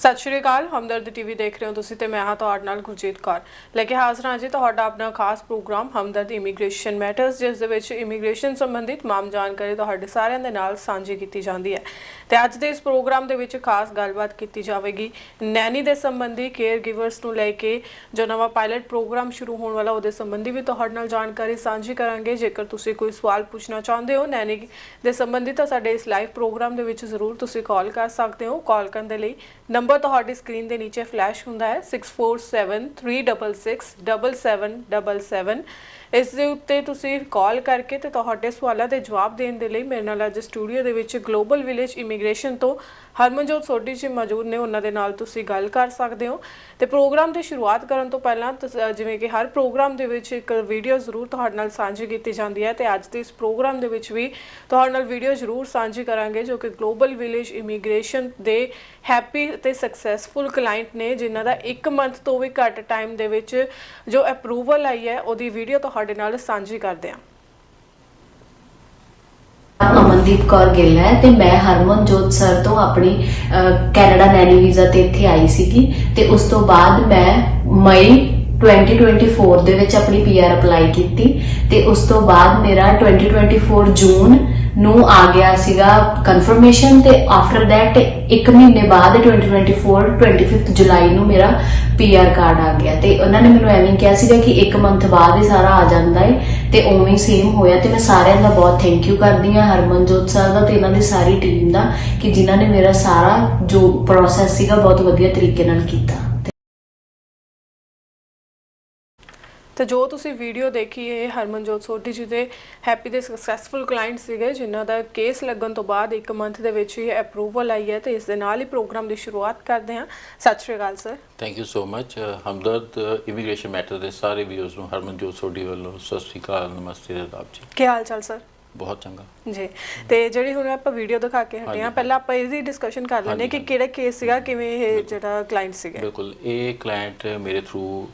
ਸਤਿ ਸ਼੍ਰੀ ਅਕਾਲ, ਹਮਦਰਦ ਟੀਵੀ ਦੇਖ ਰਹੇ ਹੋ ਤੁਸੀਂ ਤੇ ਮੈਂ ਹਾਂ ਤੁਹਾਡੇ ਨਾਲ ਗੁਰਜੀਤ ਕੌਰ। ਲੈ ਕੇ ਹਾਜ਼ਰ ਹਾਂ ਜੀ ਤੁਹਾਡਾ ਆਪਣਾ ਖਾਸ ਪ੍ਰੋਗਰਾਮ ਹਮਦਰਦ ਇਮੀਗ੍ਰੇਸ਼ਨ ਮੈਟਰਸ ਜਿਸ ਦੇ ਵਿੱਚ ਇਮੀਗ੍ਰੇਸ਼ਨ ਸੰਬੰਧਿਤ ਮਾਮ ਜਾਣਕਾਰੀ ਤੁਹਾਡੇ ਸਾਰਿਆਂ ਦੇ ਨਾਲ ਸਾਂਝੀ ਕੀਤੀ ਜਾਂਦੀ ਹੈ। ਤੇ ਅੱਜ ਦੇ ਇਸ ਪ੍ਰੋਗਰਾਮ ਦੇ ਵਿੱਚ ਖਾਸ ਗੱਲਬਾਤ ਕੀਤੀ ਜਾਵੇਗੀ। ਨੈਨੀ ਦੇ ਸੰਬੰਧੀ ਕੇਅਰ ਗਿਵਰਸ ਨੂੰ ਲੈ ਕੇ ਜੋ ਨਵਾਂ ਪਾਇਲਟ ਪ੍ਰੋਗਰਾਮ ਸ਼ੁਰੂ ਹੋਣ ਵਾਲਾ, ਉਹਦੇ ਸੰਬੰਧੀ ਵੀ ਤੁਹਾਡੇ ਨਾਲ ਜਾਣਕਾਰੀ ਸਾਂਝੀ ਕਰਾਂਗੇ। ਜੇਕਰ ਤੁਸੀਂ ਕੋਈ ਸਵਾਲ ਪੁੱਛਣਾ ਚਾਹੁੰਦੇ ਹੋ ਨੈਨੀ ਦੇ ਸੰਬੰਧੀ ਤਾਂ ਸਾਡੇ ਇਸ ਲਾਈਵ ਪ੍ਰੋਗਰਾਮ ਦੇ ਵਿੱਚ ਜ਼ਰੂਰ ਤੁਸੀਂ ਕਾਲ ਕਰ ਸਕਦੇ ਹੋ। ਕਾਲ ਕਰਨ ਦੇ ਲਈ ਨੰਬਰ ਤੁਹਾਡੀ ਸਕਰੀਨ ਦੇ ਨੀਚੇ ਫਲੈਸ਼ ਹੁੰਦਾ ਹੈ 6473667777 ਇਸ ਦੇ ਉੱਤੇ ਤੁਸੀਂ ਕਾਲ ਕਰਕੇ ਤੇ ਤੁਹਾਡੇ ਸਵਾਲਾਂ ਦੇ ਜਵਾਬ ਦੇਣ ਦੇ ਲਈ ਮੇਰੇ ਨਾਲ ਅੱਜ ਸਟੂਡੀਓ ਦੇ ਵਿੱਚ ਗਲੋਬਲ ਵਿਲੇਜ ਇਮੀਗ੍ਰੇਸ਼ਨ ਤੋਂ ਹਰਮਨਜੋਤ ਸੋਢੀ ਜੀ ਮੌਜੂਦ ਨੇ, ਉਹਨਾਂ ਦੇ ਨਾਲ ਤੁਸੀਂ ਗੱਲ ਕਰ ਸਕਦੇ ਹੋ। ਤੇ ਪ੍ਰੋਗਰਾਮ ਦੀ ਸ਼ੁਰੂਆਤ ਕਰਨ ਤੋਂ ਪਹਿਲਾਂ ਤੁਸ- ਜਿਵੇਂ ਕਿ ਹਰ ਪ੍ਰੋਗਰਾਮ ਦੇ ਵਿੱਚ ਇੱਕ ਵੀਡੀਓ ਜ਼ਰੂਰ ਤੁਹਾਡੇ ਨਾਲ ਸਾਂਝੀ ਕੀਤੀ ਜਾਂਦੀ ਹੈ ਤੇ ਅੱਜ ਦੇ ਇਸ ਪ੍ਰੋਗਰਾਮ ਦੇ ਵਿੱਚ ਵੀ ਤੁਹਾਡੇ ਨਾਲ ਵੀਡੀਓ ਜ਼ਰੂਰ ਸਾਂਝੀ ਕਰਾਂਗੇ, ਜੋ ਕਿ ਗਲੋਬਲ ਵਿਲੇਜ ਇਮੀਗ੍ਰੇਸ਼ਨ ਦੇ ਹੈਪੀ ਤੇ ਸਕਸੈਸਫੁਲ ਕਲਾਇੰਟ ਨੇ, ਜਿਨ੍ਹਾਂ ਦਾ 1 ਮੰਥ ਤੋਂ ਵੀ ਘੱਟ ਟਾਈਮ ਦੇ ਵਿੱਚ ਜੋ ਅਪਰੂਵਲ ਆਈ ਹੈ, ਉਹਦੀ ਵੀਡੀਓ ਤੁਹਾਡੇ ਨਾਲ ਸਾਂਝੀ ਕਰਦੇ ਹਾਂ। ਅਮਨਦੀਪ ਕੌਰ ਗਿੱਲ ਹੈ ਤੇ ਮੈਂ ਹਰਮਨਜੋਤ ਸਰ ਤੋਂ ਆਪਣੀ ਅਹ, ਕੈਨੇਡਾ ਨੈਨੀ ਵੀਜ਼ਾ ਤੇ ਇੱਥੇ ਆਈ ਸੀਗੀ ਤੇ ਉਸ ਤੋਂ ਬਾਅਦ ਮੈਂ ਮਈ 2024 ਦੇ ਵਿੱਚ ਆਪਣੀ ਪੀਆਰ ਅਪਲਾਈ ਕੀਤੀ ਤੇ ਉਸ ਤੋਂ ਬਾਅਦ ਮੇਰਾ 2024 ਜੂਨ ਨੂੰ ਆ ਗਿਆ ਸੀਗਾ ਕਨਫਰਮੇਸ਼ਨ ਤੇ ਆਫਟਰ ਥੈਟ ਇੱਕ ਮਹੀਨੇ ਬਾਅਦ 2024 25 ਜੁਲਾਈ ਨੂੰ ਮੇਰਾ ਪੀਆਰ ਕਾਰਡ ਆ ਗਿਆ ਤੇ ਉਹਨਾਂ ਨੇ ਮੈਨੂੰ ਐਵੇਂ ਕਿਹਾ ਸੀਗਾ ਕਿ ਇੱਕ ਮੰਥ ਬਾਅਦ ਹੀ ਸਾਰਾ ਆ ਜਾਂਦਾ ਏ ਤੇ ਉਵੇਂ ਸੇਮ ਹੋਇਆ ਤੇ ਮੈਂ ਸਾਰਿਆਂ ਦਾ ਬਹੁਤ ਥੈਂਕ ਯੂ ਕਰਦੀ ਹਾਂ, ਹਰਮਨਜੋਤ ਸਰ ਦਾ ਤੇ ਇਹਨਾਂ ਦੀ ਸਾਰੀ ਟੀਮ ਦਾ ਕਿ ਜਿਨ੍ਹਾਂ ਨੇ ਮੇਰਾ ਸਾਰਾ ਜੋ ਪ੍ਰੋਸੈਸ ਸੀਗਾ ਬਹੁਤ ਵਧੀਆ ਤਰੀਕੇ ਨਾਲ ਕੀਤਾ। ਤੇ ਜੋ ਤੁਸੀਂ ਵੀਡੀਓ ਦੇਖੀ ਇਹ ਹਰਮਨਜੋਤ ਸੋਢੀ ਜੀ ਦੇ ਹੈਪੀ ਦੇ ਸਕਸੈਸਫੁਲ ਕਲਾਇੰਟ ਸੀਗੇ ਜਿਨ੍ਹਾਂ ਦਾ ਕੇਸ ਲੱਗਣ ਤੋਂ ਬਾਅਦ 1 ਮੰਥ ਦੇ ਵਿੱਚ ਹੀ ਅਪਰੂਵਲ ਆਈ ਹੈ ਤੇ ਇਸ ਦੇ ਨਾਲ ਹੀ ਪ੍ਰੋਗਰਾਮ ਦੀ ਸ਼ੁਰੂਆਤ ਕਰਦੇ ਹਾਂ। ਸਤਿ ਸ਼੍ਰੀ ਅਕਾਲ sir thank you so much Hamdard immigration matter ਦੇ ਸਾਰੇ ਵੀਡੀਓਜ਼ ਨੂੰ ਹਰਮਨਜੋਤ ਸੋਢੀ ਵੱਲੋਂ ਸਤਿ ਸ਼੍ਰੀ ਅਕਾਲ ਨਮਸਤੇ ਆਦਾਬ ਜੀ। ਕੀ ਹਾਲ ਚਾਲ ਸਰ ਬਹੁਤ ਚੰਗਾ। ਜੀ ਤੇ ਜਿਹੜੀ ਹੁਣ ਆਪਾਂ ਵੀਡੀਓ ਦਿਖਾ ਕੇ ਹਟੇ। ਹਾਂ ਪਹਿਲਾਂ ਆਪਾਂ ਇਹਦੀ ਡਿਸਕਸ਼ਨ ਕਰ ਲੈਂਦੇ ਕਿ ਕਿਹੜਾ ਕੇਸ ਸੀਗਾ ਕਿਵੇਂ ਇਹ ਜਿਹੜਾ ਕਲਾਇੰਟ ਸੀਗਾ। ਬਿਲਕੁਲ। ਇਹ ਕਲਾਇੰਟ ਮੇਰੇ ਥਰੂ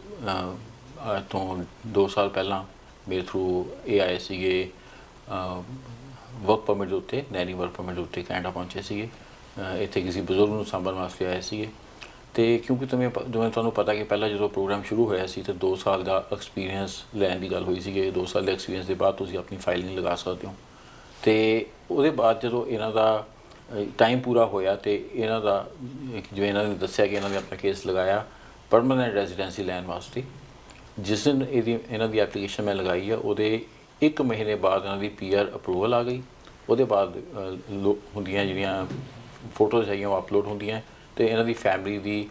ਤੋਂ 2 ਸਾਲ ਪਹਿਲਾਂ ਮੇਰੇ ਥਰੂ ਇਹ ਆਏ ਸੀਗੇ ਵਰਕ ਪਰਮਿਟ ਦੇ ਉੱਤੇ ਨੈਨੀ ਵਰਕ ਪਰਮਿਟ ਦੇ ਉੱਤੇ ਕੈਨੇਡਾ ਪਹੁੰਚੇ ਸੀਗੇ। ਇੱਥੇ ਕਿਸੇ ਬਜ਼ੁਰਗ ਨੂੰ ਸਾਂਭਣ ਵਾਸਤੇ ਆਏ ਸੀਗੇ। ਤੇ ਕਿਉਂਕਿ ਤੁਮੇ ਜਿਵੇਂ ਤੁਹਾਨੂੰ ਪਤਾ ਕਿ ਪਹਿਲਾਂ ਜਦੋਂ ਪ੍ਰੋਗਰਾਮ ਸ਼ੁਰੂ ਹੋਇਆ ਸੀ, ਤੇ 2 ਸਾਲ ਦਾ ਐਕਸਪੀਰੀਅੰਸ ਲੈਣ ਦੀ ਗੱਲ ਹੋਈ ਸੀ ਕਿ 2 ਸਾਲ ਦੇ ਐਕਸਪੀਰੀਅੰਸ ਦੇ ਬਾਅਦ ਤੁਸੀਂ ਆਪਣੀ ਫਾਈਲ ਨਹੀਂ ਲਗਾ ਸਕਦੇ ਹੋ। ਤੇ ਉਹਦੇ ਬਾਅਦ ਜਦੋਂ ਇਹਨਾਂ ਦਾ ਟਾਈਮ ਪੂਰਾ ਹੋਇਆ ਤੇ ਇਹਨਾਂ ਦਾ ਇੱਕ ਜਿਵੇਂ ਇਹਨਾਂ ਨੇ ਦੱਸਿਆ ਕਿ ਇਹਨਾਂ ਨੇ ਆਪਣਾ ਕੇਸ ਲਗਾਇਆ ਪਰਮਨੈਂਟ ਰੈਜ਼ੀਡੈਂਸੀ ਲੈਣ ਵਾਸਤੇ ਜਿਸ ਦਿਨ ਇਹਦੀ ਇਹਨਾਂ ਦੀ ਐਪਲੀਕੇਸ਼ਨ ਮੈਂ ਲਗਾਈ ਆ ਉਹਦੇ 1 ਮਹੀਨੇ ਬਾਅਦ ਇਹਨਾਂ ਦੀ ਪੀਆਰ ਅਪਰੂਵਲ ਆ ਗਈ। ਉਹਦੇ ਬਾਅਦ ਹੁੰਦੀਆਂ ਜਿਹੜੀਆਂ ਫੋਟੋਜ਼ ਹੈਗੀਆਂ ਉਹ ਅਪਲੋਡ ਹੁੰਦੀਆਂ। ਤੇ ਇਹਨਾਂ ਦੀ ਫੈਮਿਲੀ ਦੀ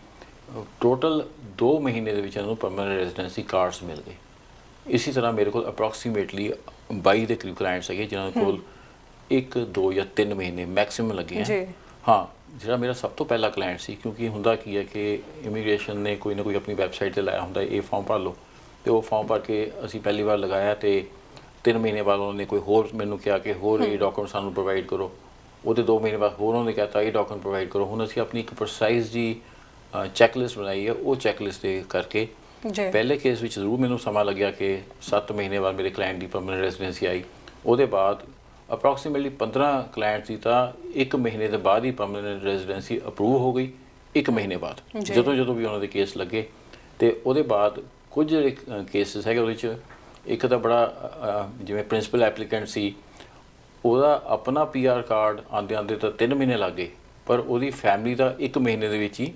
ਟੋਟਲ 2 ਮਹੀਨੇ ਦੇ ਵਿੱਚ ਇਹਨਾਂ ਨੂੰ ਪਰਮਨੈਂਟ ਰੈਜ਼ੀਡੈਂਸੀ ਕਾਰਡਸ ਮਿਲ ਗਏ। ਇਸੇ ਤਰ੍ਹਾਂ ਮੇਰੇ ਕੋਲ ਅਪਰੋਕਸੀਮੇਟਲੀ 22 ਦੇ ਕਰੀਬ ਕਲਾਇੰਟਸ ਹੈਗੇ ਜਿਨ੍ਹਾਂ ਕੋਲ 1 2 ਜਾਂ 3 ਮਹੀਨੇ ਮੈਕਸਿਮਮ ਲੱਗੇ ਜੀ। ਆ ਹਾਂ ਜਿਹੜਾ ਮੇਰਾ ਸਭ ਤੋਂ ਪਹਿਲਾ ਕਲਾਇੰਟ ਸੀ ਕਿਉਂਕਿ ਹੁੰਦਾ ਕੀ ਹੈ ਕਿ ਇਮੀਗ੍ਰੇਸ਼ਨ ਨੇ ਕੋਈ ਨਾ ਕੋਈ ਆਪਣੀ ਵੈਬਸਾਈਟ ਤੇ ਲਾਇਆ ਹੁੰਦਾ ਇਹ ਫਾਰਮ ਭਰ ਲਓ। ਤੇ ਉਹ ਫਾਰਮ ਭਰ ਕੇ ਅਸੀਂ ਪਹਿਲੀ ਵਾਰ ਲਗਾਇਆ ਤੇ 3 ਮਹੀਨੇ ਬਾਅਦ ਉਹਨਾਂ ਨੇ ਕੋਈ ਹੋਰ ਮੈਨੂੰ ਕਿਹਾ ਕਿ ਹੋਰ ਇਹ ਡਾਕੂਮੈਂਟ ਸਾਨੂੰ ਪ੍ਰੋਵਾਈਡ ਕਰੋ। ਉਹਦੇ 2 ਮਹੀਨੇ ਬਾਅਦ ਹੋਰ ਉਹਨਾਂ ਨੇ ਕਹਤਾ ਇਹ ਡਾਕੂਮੈਂਟ ਪ੍ਰੋਵਾਈਡ ਕਰੋ। ਹੁਣ ਅਸੀਂ ਆਪਣੀ ਇੱਕ ਪ੍ਰਸਾਈਜ਼ ਜੀ ਚੈੱਕਲਿਸਟ ਬਣਾਈ ਹੈ ਉਹ ਚੈੱਕਲਿਸਟ ਦੇ ਕਰਕੇ ਜੀ। ਪਹਿਲੇ ਕੇਸ ਵਿੱਚ ਜ਼ਰੂਰ ਮੈਨੂੰ ਸਮਾਂ ਲੱਗਿਆ ਕਿ 7 ਮਹੀਨੇ ਬਾਅਦ ਮੇਰੇ ਕਲਾਇੰਟ ਦੀ ਪਰਮਨੈਂਟ ਰੈਜ਼ੀਡੈਂਸੀ ਆਈ। ਉਹਦੇ ਬਾਅਦ ਅਪਰੋਕਸੀਮੇਟਲੀ 15 ਕਲਾਇੰਟ ਦੀ ਤਾਂ 1 ਮਹੀਨੇ ਦੇ ਬਾਅਦ ਹੀ ਪਰਮਨੈਂਟ ਰੈਜ਼ੀਡੈਂਸੀ ਅਪਰੂਵ ਹੋ ਗਈ 1 ਮਹੀਨੇ ਬਾਅਦ। ਜਦੋਂ ਜਦੋਂ ਵੀ ਉਹਨਾਂ ਦੇ ਕੇਸ ਲੱਗੇ ਤੇ ਉਹਦੇ ਬਾਅਦ ਕੁਝ ਜਿਹੜੇ ਕੇਸਸ ਹੈਗੇ ਉਹਦੇ ਵਿੱਚ ਇੱਕ ਤਾਂ ਬੜਾ ਜਿਵੇਂ ਪ੍ਰਿੰਸੀਪਲ ਐਪਲੀਕੈਂਟ ਸੀ ਉਹਦਾ ਆਪਣਾ ਪੀਆਰ ਕਾਰਡ ਆਂਦੇ ਆਂਦੇ ਤਾਂ 3 ਮਹੀਨੇ ਲੱਗ ਪਰ ਉਹਦੀ ਫੈਮਿਲੀ ਦਾ 1 ਮਹੀਨੇ ਦੇ ਵਿੱਚ ਹੀ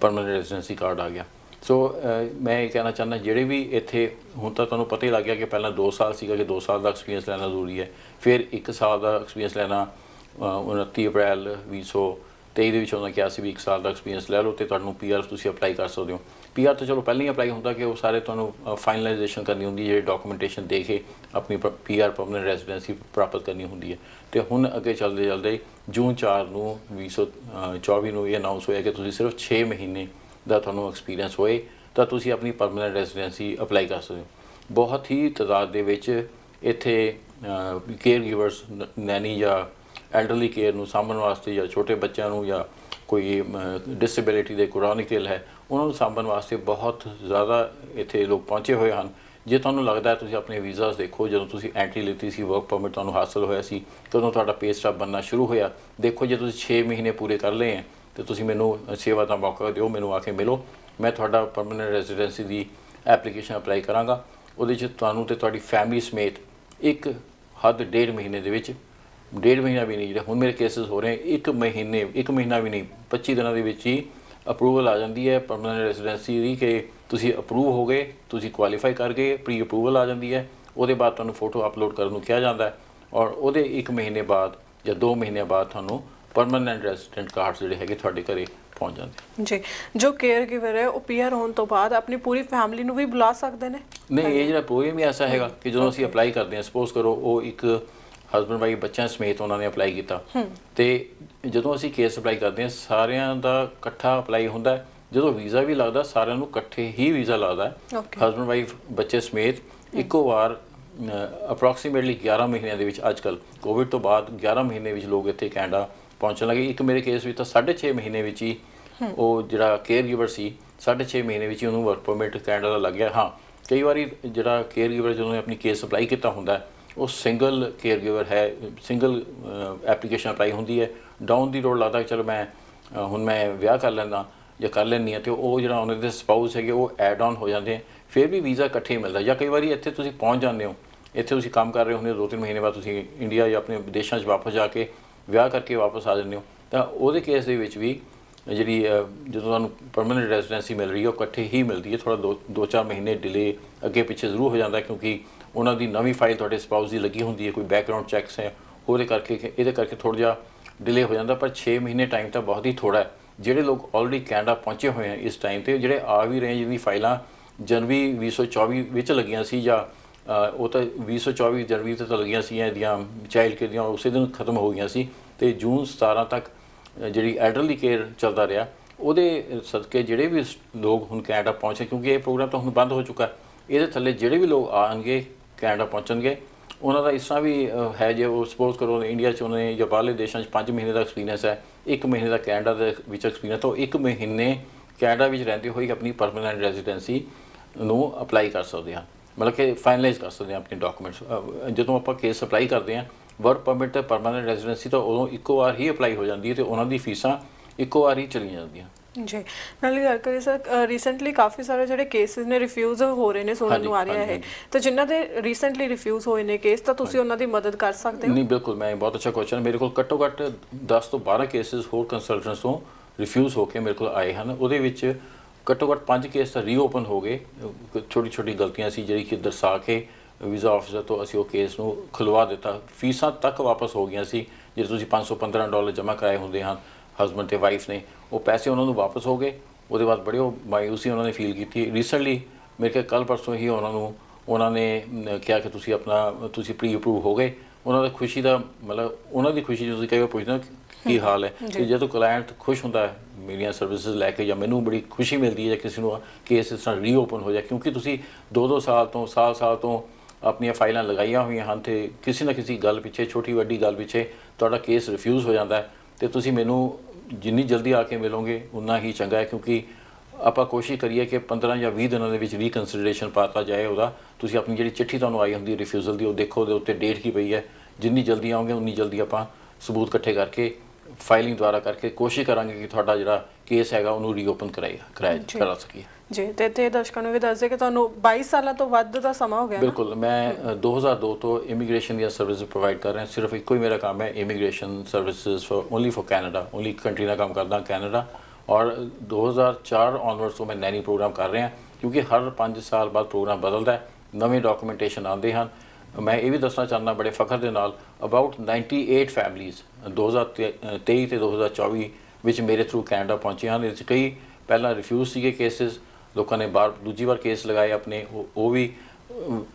ਪਰਮਨੈਂਟ ਰੈਜ਼ੀਡੈਂਸੀ ਕਾਰਡ ਆ ਗਿਆ। ਸੋ ਮੈਂ ਇਹ ਕਹਿਣਾ ਚਾਹੁੰਦਾ ਜਿਹੜੇ ਵੀ ਇੱਥੇ ਹੁਣ ਤਾਂ ਤੁਹਾਨੂੰ ਪਤਾ ਹੀ ਲੱਗ ਗਿਆ ਕਿ ਪਹਿਲਾਂ 2 ਸਾਲ ਸੀਗਾ ਕਿ 2 ਸਾਲ ਦਾ ਐਕਸਪੀਰੀਅੰਸ ਲੈਣਾ ਜ਼ਰੂਰੀ ਹੈ ਫਿਰ 1 ਸਾਲ ਦਾ ਐਕਸਪੀਰੀਅੰਸ ਲੈਣਾ ਅਹ, 29 ਅਪ੍ਰੈਲ 2023 ਦੇ ਵਿੱਚ ਉਹਨਾਂ ਕਿਹਾ ਸੀ ਵੀ 1 ਸਾਲ ਦਾ ਐਕਸਪੀਰੀਅੰਸ ਲੈ ਲਓ ਤੇ ਤੁਹਾਨੂੰ ਪੀਆਰ ਤੁਸੀਂ ਅਪਲਾਈ ਕਰ ਸਕਦੇ ਹੋ। ਪੀਆਰ ਤਾਂ ਚਲੋ ਪਹਿਲਾਂ ਹੀ ਅਪਲਾਈ ਹੁੰਦਾ ਕਿ ਉਹ ਸਾਰੇ ਤੁਹਾਨੂੰ ਫਾਈਨਲਾਈਜੇਸ਼ਨ ਕਰਨੀ ਹੁੰਦੀ ਹੈ ਜਿਹੜੇ ਡਾਕੂਮੈਂਟੇਸ਼ਨ ਦੇ ਕੇ ਆਪਣੀ ਪੀਆਰ ਪਰਮਨੈਂਟ ਰੈਜ਼ੀਡੈਂਸੀ ਪ੍ਰਾਪਤ ਕਰਨੀ ਹੁੰਦੀ ਹੈ। ਤੇ ਹੁਣ ਅੱਗੇ ਚੱਲਦੇ ਚੱਲਦੇ ਜੂਨ 4 ਨੂੰ 2024 ਨੂੰ ਇਹ ਅਨਾਉਂਸ ਹੋਇਆ ਕਿ ਤੁਸੀਂ ਸਿਰਫ 6 ਮਹੀਨੇ ਦਾ ਤੁਹਾਨੂੰ ਐਕਸਪੀਰੀਅੰਸ ਹੋਏ, ਤਾਂ ਤੁਸੀਂ ਆਪਣੀ ਪਰਮਨੈਂਟ ਰੈਜ਼ੀਡੈਂਸੀ ਅਪਲਾਈ ਕਰ ਸਕਦੇ ਹੋ। ਬਹੁਤ ਹੀ ਤਦਾਦ ਦੇ ਵਿੱਚ ਇੱਥੇ ਕੇਅਰ ਗਿਵਰਸ ਨੈਨੀ ਜਾਂ ਐਲਡਰਲੀ ਕੇਅਰ ਨੂੰ ਸਾਂਭਣ ਵਾਸਤੇ ਜਾਂ ਛੋਟੇ ਬੱਚਿਆਂ ਨੂੰ ਜਾਂ ਕੋਈ ਡਿਸੇਬਿਲਿਟੀ ਦੇ ਕ੍ਰੋਨਿਕਲ ਹੈ ਉਹਨਾਂ ਨੂੰ ਸਾਂਭਣ ਵਾਸਤੇ ਬਹੁਤ ਜ਼ਿਆਦਾ ਇੱਥੇ ਲੋਕ ਪਹੁੰਚੇ ਹੋਏ ਹਨ। ਜੇ ਤੁਹਾਨੂੰ ਲੱਗਦਾ ਹੈ ਤੁਸੀਂ ਆਪਣੇ ਵੀਜ਼ਾਸ ਦੇਖੋ, ਜਦੋਂ ਤੁਸੀਂ ਐਂਟਰੀ ਲਿੱਤੀ ਸੀ ਵਰਕ ਪਰਮਿਟ ਤੁਹਾਨੂੰ ਹਾਸਲ ਹੋਇਆ ਸੀ, ਕਦੋਂ ਤੁਹਾਡਾ ਪੇ ਸਟਾਪ ਬਣਨਾ ਸ਼ੁਰੂ ਹੋਇਆ, ਦੇਖੋ ਜੇ ਤੁਸੀਂ 6 ਮਹੀਨੇ ਪੂਰੇ ਕਰ ਲਏ ਹੈ, ਤੇ ਤੁਸੀਂ ਮੈਨੂੰ ਸੇਵਾ ਦਾ ਮੌਕਾ ਦਿਓ, ਮੈਨੂੰ ਆ ਕੇ ਮਿਲੋ। ਮੈਂ ਤੁਹਾਡਾ ਪਰਮਨੈਂਟ ਰੈਜ਼ੀਡੈਂਸੀ ਦੀ ਐਪਲੀਕੇਸ਼ਨ ਅਪਲਾਈ ਕਰਾਂਗਾ। ਉਹਦੇ 'ਚ ਤੁਹਾਨੂੰ ਤੇ ਤੁਹਾਡੀ ਫੈਮਿਲੀ ਸਮੇਤ ਇੱਕ ਹੱਦ ਡੇਢ ਮਹੀਨੇ ਦੇ ਵਿੱਚ, ਡੇਢ ਮਹੀਨਾ ਵੀ ਨਹੀਂ, ਜਿਹੜੇ ਹੁਣ ਮੇਰੇ ਕੇਸਸ ਹੋ ਰਹੇ, ਇੱਕ ਮਹੀਨੇ, ਇੱਕ ਮਹੀਨਾ ਵੀ ਨਹੀਂ 25 ਦਿਨਾਂ ਦੇ ਵਿੱਚ ਹੀ ਅਪਰੂਵਲ ਆ ਜਾਂਦੀ ਹੈ ਪਰਮਨੈਂਟ ਰੈਜ਼ੀਡੈਂਸੀ ਦੀ ਕਿ ਤੁਸੀਂ ਅਪਰੂਵ ਹੋ ਗਏ ਤੁਸੀਂ ਕੁਆਲੀਫਾਈ ਕਰ ਗਏ ਪ੍ਰੀ ਅਪਰੂਵਲ ਆ ਜਾਂਦੀ ਹੈ ਉਹਦੇ ਬਾਅਦ ਤੁਹਾਨੂੰ ਫੋਟੋ ਅਪਲੋਡ ਕਰਨ ਨੂੰ ਕਿਹਾ ਜਾਂਦਾ ਹੈ ਔਰ ਉਹਦੇ ਇੱਕ ਮਹੀਨੇ ਬਾਅਦ ਜਾਂ 2 ਮਹੀਨੇ ਬਾਅਦ ਤੁਹਾਨੂੰ ਪਰਮਨੈਂਟ ਰੈਜ਼ੀਡੈਂਟ ਕਾਰਡ ਜਿਹੜੇ ਹੈਗੇ ਤੁਹਾਡੇ ਘਰੇ ਪਹੁੰਚ ਜਾਂਦੇ ਜੀ ਜੋ ਕੇਅਰ ਗਿਵਰ ਹੈ ਉਹ ਪੀਆਰ ਹੋਣ ਤੋਂ ਬਾਅਦ ਆਪਣੀ ਪੂਰੀ ਫੈਮਿਲੀ ਨੂੰ ਵੀ ਬੁਲਾ ਸਕਦੇ ਨੇ? ਨਹੀਂ ਇਹ ਜਿਹੜਾ ਪ੍ਰੋਗਰਾਮ ਹੀ ਐਸਾ ਹੈਗਾ ਕਿ ਜਦੋਂ ਅਸੀਂ ਅਪਲਾਈ ਕਰਦੇ ਹਾਂ ਸਪੋਜ਼ ਕਰੋ ਉਹ ਇੱਕ ਹਸਬੰਡ ਵਾਈਫ ਬੱਚਿਆਂ ਸਮੇਤ ਉਹਨਾਂ ਨੇ ਅਪਲਾਈ ਕੀਤਾ ਤੇ ਜਦੋਂ ਅਸੀਂ ਕੇਸ ਅਪਲਾਈ ਕਰਦੇ ਹਾਂ ਸਾਰਿਆਂ ਦਾ ਇਕੱਠਾ ਅਪਲਾਈ ਹੁੰਦਾ ਹੈ। ਜਦੋਂ ਵੀਜ਼ਾ ਵੀ ਲੱਗਦਾ ਸਾਰਿਆਂ ਨੂੰ ਇਕੱਠੇ ਹੀ ਵੀਜ਼ਾ ਲੱਗਦਾ ਹੈ. ਹਸਬੰਡ ਵਾਈਫ ਬੱਚੇ ਸਮੇਤ ਇੱਕੋ ਵਾਰ ਅਪਰੋਕਸੀਮੇਟਲੀ 11 ਮਹੀਨਿਆਂ ਦੇ ਵਿੱਚ ਅੱਜਕਲ ਕੋਵਿਡ ਤੋਂ ਬਾਅਦ 11 ਮਹੀਨੇ ਵਿੱਚ ਲੋਕ ਇੱਥੇ ਕੈਨੇਡਾ ਪਹੁੰਚਣ ਲੱਗੇ। ਇੱਕ ਮੇਰੇ ਕੇਸ ਵਿੱਚ ਤਾਂ 6.5 ਮਹੀਨੇ ਵਿੱਚ ਹੀ ਉਹ ਜਿਹੜਾ ਕੇਅਰ ਗਿਵਰ ਸੀ 6.5 ਮਹੀਨੇ ਵਿੱਚ ਹੀ ਉਹਨੂੰ ਵਰਕ ਪਰਮਿਟ ਕੈਨੇਡਾ ਦਾ ਲੱਗ ਗਿਆ। ਹਾਂ ਕਈ ਵਾਰੀ ਜਿਹੜਾ ਕੇਅਰ ਗਿਵਰ ਜਦੋਂ ਆਪਣੀ ਕੇਸ ਅਪਲਾਈ ਕੀਤਾ ਹੁੰਦਾ ਹੈ, ਉਹ ਸਿੰਗਲ ਕੇਅਰ ਗਿਵਰ ਹੈ ਸਿੰਗਲ ਐਪਲੀਕੇਸ਼ਨ ਅਪਲਾਈ ਹੁੰਦੀ ਹੈ। ਡਾਊਨ ਦੀ ਰੋਡ ਲੱਗਦਾ ਕਿ ਚਲੋ ਮੈਂ ਹੁਣ ਮੈਂ ਵਿਆਹ ਕਰ ਲੈਂਦਾ ਜਾਂ ਕਰ ਲੈਂਦੀ ਹਾਂ ਤੇ ਉਹ ਜਿਹੜਾ ਉਹਨਾਂ ਦੇ ਸਪਾਊਸ ਹੈਗੇ ਉਹ ਐਡ ਆਨ ਹੋ ਜਾਂਦੇ ਆ। ਫਿਰ ਵੀ ਵੀਜ਼ਾ ਇਕੱਠੇ ਹੀ ਮਿਲਦਾ ਜਾਂ ਕਈ ਵਾਰੀ ਇੱਥੇ ਤੁਸੀਂ ਪਹੁੰਚ ਜਾਂਦੇ ਹੋ, ਇੱਥੇ ਤੁਸੀਂ ਕੰਮ ਕਰ ਰਹੇ ਹੁੰਦੇ ਹੋ, ਦੋ ਤਿੰਨ ਮਹੀਨੇ ਬਾਅਦ ਤੁਸੀਂ ਇੰਡੀਆ ਜਾਂ ਆਪਣੇ ਵਿਦੇਸ਼ਾਂ 'ਚ ਵਾਪਸ ਜਾ ਕੇ ਵਿਆਹ ਕਰਕੇ ਵਾਪਸ ਆ ਜਾਂਦੇ ਹੋ। ਤਾਂ ਉਹਦੇ ਕੇਸ ਦੇ ਵਿੱਚ ਵੀ ਜਿਹੜੀ ਜਦੋਂ ਤੁਹਾਨੂੰ ਪਰਮਨੈਂਟ ਰੈਜ਼ੀਡੈਂਸੀ ਮਿਲ ਰਹੀ ਹੈ, ਉਹ ਇਕੱਠੇ ਹੀ ਮਿਲਦੀ ਹੈ। ਥੋੜਾ ਦੋ ਦੋ ਚਾਰ ਮਹੀਨੇ ਡਿਲੇ ਅੱਗੇ ਪਿੱਛੇ ਜ਼ਰੂਰ ਹੋ ਜਾਂਦਾ ਕਿਉਂਕਿ ਉਹਨਾਂ ਦੀ ਨਵੀਂ ਫਾਈਲ ਤੁਹਾਡੇ ਸਪਾਊਸ ਦੀ ਲੱਗੀ ਹੁੰਦੀ ਹੈ, ਕੋਈ ਬੈਕਗ੍ਰਾਉਂਡ ਚੈੱਕਸ ਹੈ, ਉਹਦੇ ਕਰਕੇ ਇਹਦੇ ਕਰਕੇ ਥੋੜਾ ਜਿਹਾ ਡਿਲੇ ਹੋ ਜਾਂਦਾ, ਪਰ 6 ਮਹੀਨੇ ਟਾਈਮ ਤਾਂ ਬਹੁਤ ਹੀ ਥੋੜਾ ਹੈ। ਜਿਹੜੇ ਲੋਕ ਆਲਰੇਡੀ ਕੈਨੇਡਾ ਪਹੁੰਚੇ ਹੋਏ ਆ ਇਸ ਟਾਈਮ ਤੇ, ਜਿਹੜੇ ਆ ਵੀ ਰਹੇ ਜਿਹਦੀ ਫਾਈਲਾਂ ਜਨਵਰੀ 2024 ਵਿੱਚ ਲੱਗੀਆਂ ਸੀ ਜਾਂ ਉਹ ਤਾਂ 2024 ਜਨਵਰੀ ਤੇ ਤਾਂ ਲੱਗੀਆਂ ਸੀ, ਇਹਦੀਆਂ ਚਾਈਲਡ ਕੇਅਰ ਦੀਆਂ, ਉਸੇ ਦਿਨ ਖਤਮ ਹੋ ਗਈਆਂ ਸੀ ਤੇ ਜੂਨ 17 ਤੱਕ ਜਿਹੜੀ ਐਡਰਲੀ ਕੇਅਰ ਚੱਲਦਾ ਰਿਹਾ, ਉਹਦੇ ਸਦਕੇ ਜਿਹੜੇ ਵੀ ਲੋਕ ਹੁਣ ਕੈਨੇਡਾ ਪਹੁੰਚੇ, ਕਿਉਂਕਿ ਇਹ ਪ੍ਰੋਗਰਾਮ ਤਾਂ ਹੁਣ ਬੰਦ ਹੋ ਚੁੱਕਾ ਇਹਦੇ ਥੱਲੇ ਜਿਹੜੇ ਵੀ ਲੋਕ ਆਣਗੇ ਕੈਨੇਡਾ ਪਹੁੰਚਣਗੇ। ਉਹਨਾਂ ਦਾ ਇਸ ਤਰ੍ਹਾਂ ਵੀ ਹੈ ਜੇ ਉਹ ਸਪੋਜ਼ ਕਰੋ ਇੰਡੀਆ 'ਚ ਉਹਨੇ ਜਾਂ ਬਾਹਰਲੇ ਦੇਸ਼ਾਂ 'ਚ 5 ਮਹੀਨੇ ਦਾ ਐਕਸਪੀਰੀਅੰਸ ਹੈ 1 ਮਹੀਨੇ ਦਾ ਕੈਨੇਡਾ ਦੇ ਵਿੱਚ ਐਕਸਪੀਰੀਅੰਸ ਤਾਂ 1 ਮਹੀਨੇ ਕੈਨੇਡਾ ਵਿੱਚ ਰਹਿੰਦੇ ਹੋਏ ਆਪਣੀ ਪਰਮਨੈਂਟ ਰੈਜ਼ੀਡੈਂਸੀ ਨੂੰ ਅਪਲਾਈ ਕਰ ਸਕਦੇ ਹਾਂ। ਮਤਲਬ ਕਿ ਫਾਈਨਲਾਈਜ਼ ਕਰ ਸਕਦੇ ਹਾਂ ਆਪਣੇ ਡਾਕੂਮੈਂਟਸ ਜਦੋਂ ਆਪਾਂ ਕੇਸ ਅਪਲਾਈ ਕਰਦੇ ਹਾਂ ਵਰਕ ਪਰਮਿਟ ਤੇ ਪਰਮਨੈਂਟ ਰੈਜ਼ੀਡੈਂਸੀ ਤਾਂ ਉਦੋਂ ਇੱਕੋ ਵਾਰ ਹੀ ਅਪਲਾਈ ਹੋ ਜਾਂਦੀ ਹੈ ਤੇ ਉਹਨਾਂ ਦੀ ਫੀਸਾਂ ਇੱਕੋ ਵਾਰ ਹੀ ਚਲੀਆਂ ਜਾਂਦੀਆਂ। ਜੀ। ਨਾਲੇ ਗੱਲ ਕਰੀਏ ਸਰ ਰੀਸੈਂਟਲੀ ਕਾਫੀ ਸਾਰੇ ਜਿਹੜੇ ਕੇਸਿਸ ਨੇ ਰਿਫਿਊਜ਼ ਹੋ ਰਹੇ ਨੇ ਸੁਣਨ ਨੂੰ ਆ ਰਿਹਾ ਹੈ। ਤਾਂ ਜਿਨ੍ਹਾਂ ਦੇ ਰੀਸੈਂਟਲੀ ਰਿਫਿਊਜ਼ ਹੋਏ ਨੇ ਕੇਸ ਤਾਂ ਤੁਸੀਂ ਉਹਨਾਂ ਦੀ ਮਦਦ ਕਰ ਸਕਦੇ ਹੋ? ਨਹੀਂ ਬਿਲਕੁਲ ਮੈਂ ਬਹੁਤ ਅੱਛਾ ਕੁਐਸਚਨ ਮੇਰੇ ਕੋਲ ਘੱਟੋ ਘੱਟ 10 ਤੋਂ 12 ਕੇਸਿਸ ਹੋਰ ਕੰਸਲਟੈਂਟਸ ਤੋਂ ਰਿਫਿਊਜ਼ ਹੋ ਕੇ ਮੇਰੇ ਕੋਲ ਆਏ ਹਨ। ਉਹਦੇ ਵਿੱਚ ਘੱਟੋ ਘੱਟ 5 ਕੇਸ ਤਾਂ ਰੀਓਪਨ ਹੋ ਗਏ। ਛੋਟੀ ਛੋਟੀ ਗਲਤੀਆਂ ਸੀ ਜਿਹੜੀ ਕਿ ਦਰਸਾ ਕੇ ਵੀਜ਼ਾ ਆਫਿਸਰ ਤੋਂ ਅਸੀਂ ਉਹ ਕੇਸ ਨੂੰ ਖੁਲਵਾ ਦਿੱਤਾ। ਫੀਸਾਂ ਤੱਕ ਵਾਪਸ ਹੋ ਗਈਆਂ ਸੀ ਜੇ ਤੁਸੀਂ 515 ਡਾਲਰ ਜਮ੍ਹਾਂ ਕਰਾਏ ਹੁੰਦੇ ਹਨ ਹਸਬੰਡ ਤੇ ਵਾਈਫ ਨੇ ਉਹ ਪੈਸੇ ਉਹਨਾਂ ਨੂੰ ਵਾਪਸ ਹੋ ਗਏ। ਉਹਦੇ ਬਾਅਦ ਬੜੇ ਉਹ ਮਾਇੂਸੀ ਉਹਨਾਂ ਨੇ ਫੀਲ ਕੀਤੀ। ਰੀਸੈਂਟਲੀ ਮੇਰੇ ਕੋਲ ਕੱਲ ਪਰਸੋਂ ਹੀ ਉਹਨਾਂ ਨੂੰ ਉਹਨਾਂ ਨੇ ਕਿਹਾ ਕਿ ਤੁਸੀਂ ਆਪਣਾ ਤੁਸੀਂ ਪ੍ਰੀ ਅਪਰੂਵ ਹੋ ਗਏ। ਉਹਨਾਂ ਦੀ ਖੁਸ਼ੀ ਦਾ ਮਤਲਬ ਉਹਨਾਂ ਦੀ ਖੁਸ਼ੀ ਤੁਸੀਂ ਕਈ ਵਾਰ ਪੁੱਛਦੇ ਕੀ ਹਾਲ ਹੈ। ਤੇ ਜਦੋਂ ਕਲਾਇੰਟ ਖੁਸ਼ ਹੁੰਦਾ ਹੈ ਮੇਰੀਆਂ ਸਰਵਿਸਿਜ਼ ਲੈ ਕੇ ਜਾਂ ਮੈਨੂੰ ਬੜੀ ਖੁਸ਼ੀ ਮਿਲਦੀ ਹੈ ਜਾਂ ਕਿਸੇ ਨੂੰ ਕੇਸ ਇਸ ਤਰ੍ਹਾਂ ਰੀਓਪਨ ਹੋ ਜਾ ਕਿਉਂਕਿ ਤੁਸੀਂ 2-2 ਸਾਲ ਤੋਂ ਸਾਲ-ਸਾਲ ਤੋਂ ਆਪਣੀਆਂ ਫਾਈਲਾਂ ਲਗਾਈਆਂ ਹੋਈਆਂ ਹਨ ਤੇ ਕਿਸੇ ਨਾ ਕਿਸੇ ਗੱਲ ਪਿੱਛੇ ਛੋਟੀ ਵੱਡੀ ਗੱਲ ਪਿੱਛੇ ਤੁਹਾਡਾ ਕੇਸ ਰਿਫਿਊਜ਼ ਹੋ ਜਾਂਦਾ ਹੈ। ਤੇ ਤੁਸੀਂ ਮੈਨੂੰ ਜਿੰਨੀ ਜਲਦੀ ਆ ਕੇ ਮਿਲੋਗੇ, ਉਨਾ ਹੀ ਚੰਗਾ ਹੈ, ਕਿਉਂਕਿ ਆਪਾਂ ਕੋਸ਼ਿਸ਼ ਕਰੀਏ ਕਿ 15 ਜਾਂ 20 ਦਿਨਾਂ ਦੇ ਵਿੱਚ ਰੀਕਨਸੀਡਰੇਸ਼ਨ ਪਾਤਾ ਜਾਏ ਉਹਦਾ। ਤੁਸੀਂ ਆਪਣੀ ਜਿਹੜੀ ਚਿੱਠੀ ਤੁਹਾਨੂੰ ਆਈ ਹੁੰਦੀ ਰਿਫਿਊਜ਼ਲ ਦੀ, ਉਹ ਦੇਖੋ ਉਹਦੇ ਉੱਤੇ ਡੇਟ ਕੀ ਪਈ ਹੈ। ਜਿੰਨੀ ਜਲਦੀ ਆਉਂਗੇ ਉਨੀ ਜਲਦੀ ਆਪਾਂ ਸਬੂਤ ਇਕੱਠੇ ਕਰਕੇ ਫਾਈਲਿੰਗ ਦੁਆਰਾ ਕਰਕੇ ਕੋਸ਼ਿਸ਼ ਕਰਾਂਗੇ ਕਿ ਤੁਹਾਡਾ ਜਿਹੜਾ ਕੇਸ ਹੈਗਾ ਉਹਨੂੰ ਰੀਓਪਨ ਕਰਾਇਆ ਕਰਾਇਆ ਜੀ। ਕਰਾ ਸਕੀਏ ਜੀ ਤੇ ਇੱਥੇ ਦਰਸ਼ਕਾਂ ਨੂੰ ਵੀ ਦੱਸ ਦੇ ਕਿ ਤੁਹਾਨੂੰ 22 ਸਾਲਾਂ ਤੋਂ ਵੱਧ ਦਾ ਸਮਾਂ ਹੋ ਗਿਆ ਨਾ? ਬਿਲਕੁਲ ਮੈਂ ਅ, 2002 ਤੋਂ ਇਮੀਗ੍ਰੇਸ਼ਨ ਦੀਆਂ ਸਰਵਿਸ ਪ੍ਰੋਵਾਈਡ ਕਰ ਰਿਹਾ ਸਿਰਫ ਇੱਕੋ ਹੀ ਮੇਰਾ ਕੰਮ ਹੈ immigration services for only for Canada only country ਦਾ ਕੰਮ ਕਰਦਾ ਕੈਨੇਡਾ ਔਰ 2004 ਔਨਵਰਡਸ ਤੋਂ ਮੈਂ ਨੈਨੀ ਪ੍ਰੋਗਰਾਮ ਕਰ ਰਿਹਾ ਕਿਉਂਕਿ ਹਰ 5 ਸਾਲ ਬਾਅਦ ਪ੍ਰੋਗਰਾਮ ਬਦਲਦਾ ਹੈ ਨਵੇਂ ਡਾਕੂਮੈਂਟੇਸ਼ਨ ਆਉਂਦੇ ਹਨ ਮੈਂ ਇਹ ਵੀ ਦੱਸਣਾ ਚਾਹੁੰਦਾ ਬੜੇ ਫਖਰ ਦੇ ਨਾਲ ਅਬਾਊਟ 98 ਫੈਮਲੀਜ਼ 2023 ਤੇ 2024 ਵਿੱਚ ਮੇਰੇ ਥਰੂ ਕੈਨੇਡਾ ਪਹੁੰਚੇ ਹਨ। ਇਸ 'ਚ ਕਈ ਪਹਿਲਾਂ ਰਿਫਿਊਜ਼ ਸੀਗੇ ਕੇਸਿਸ ਲੋਕਾਂ ਨੇ ਬਾਹਰ ਦੂਜੀ ਵਾਰ ਕੇਸ ਲਗਾਏ ਆਪਣੇ, ਉਹ ਉਹ ਵੀ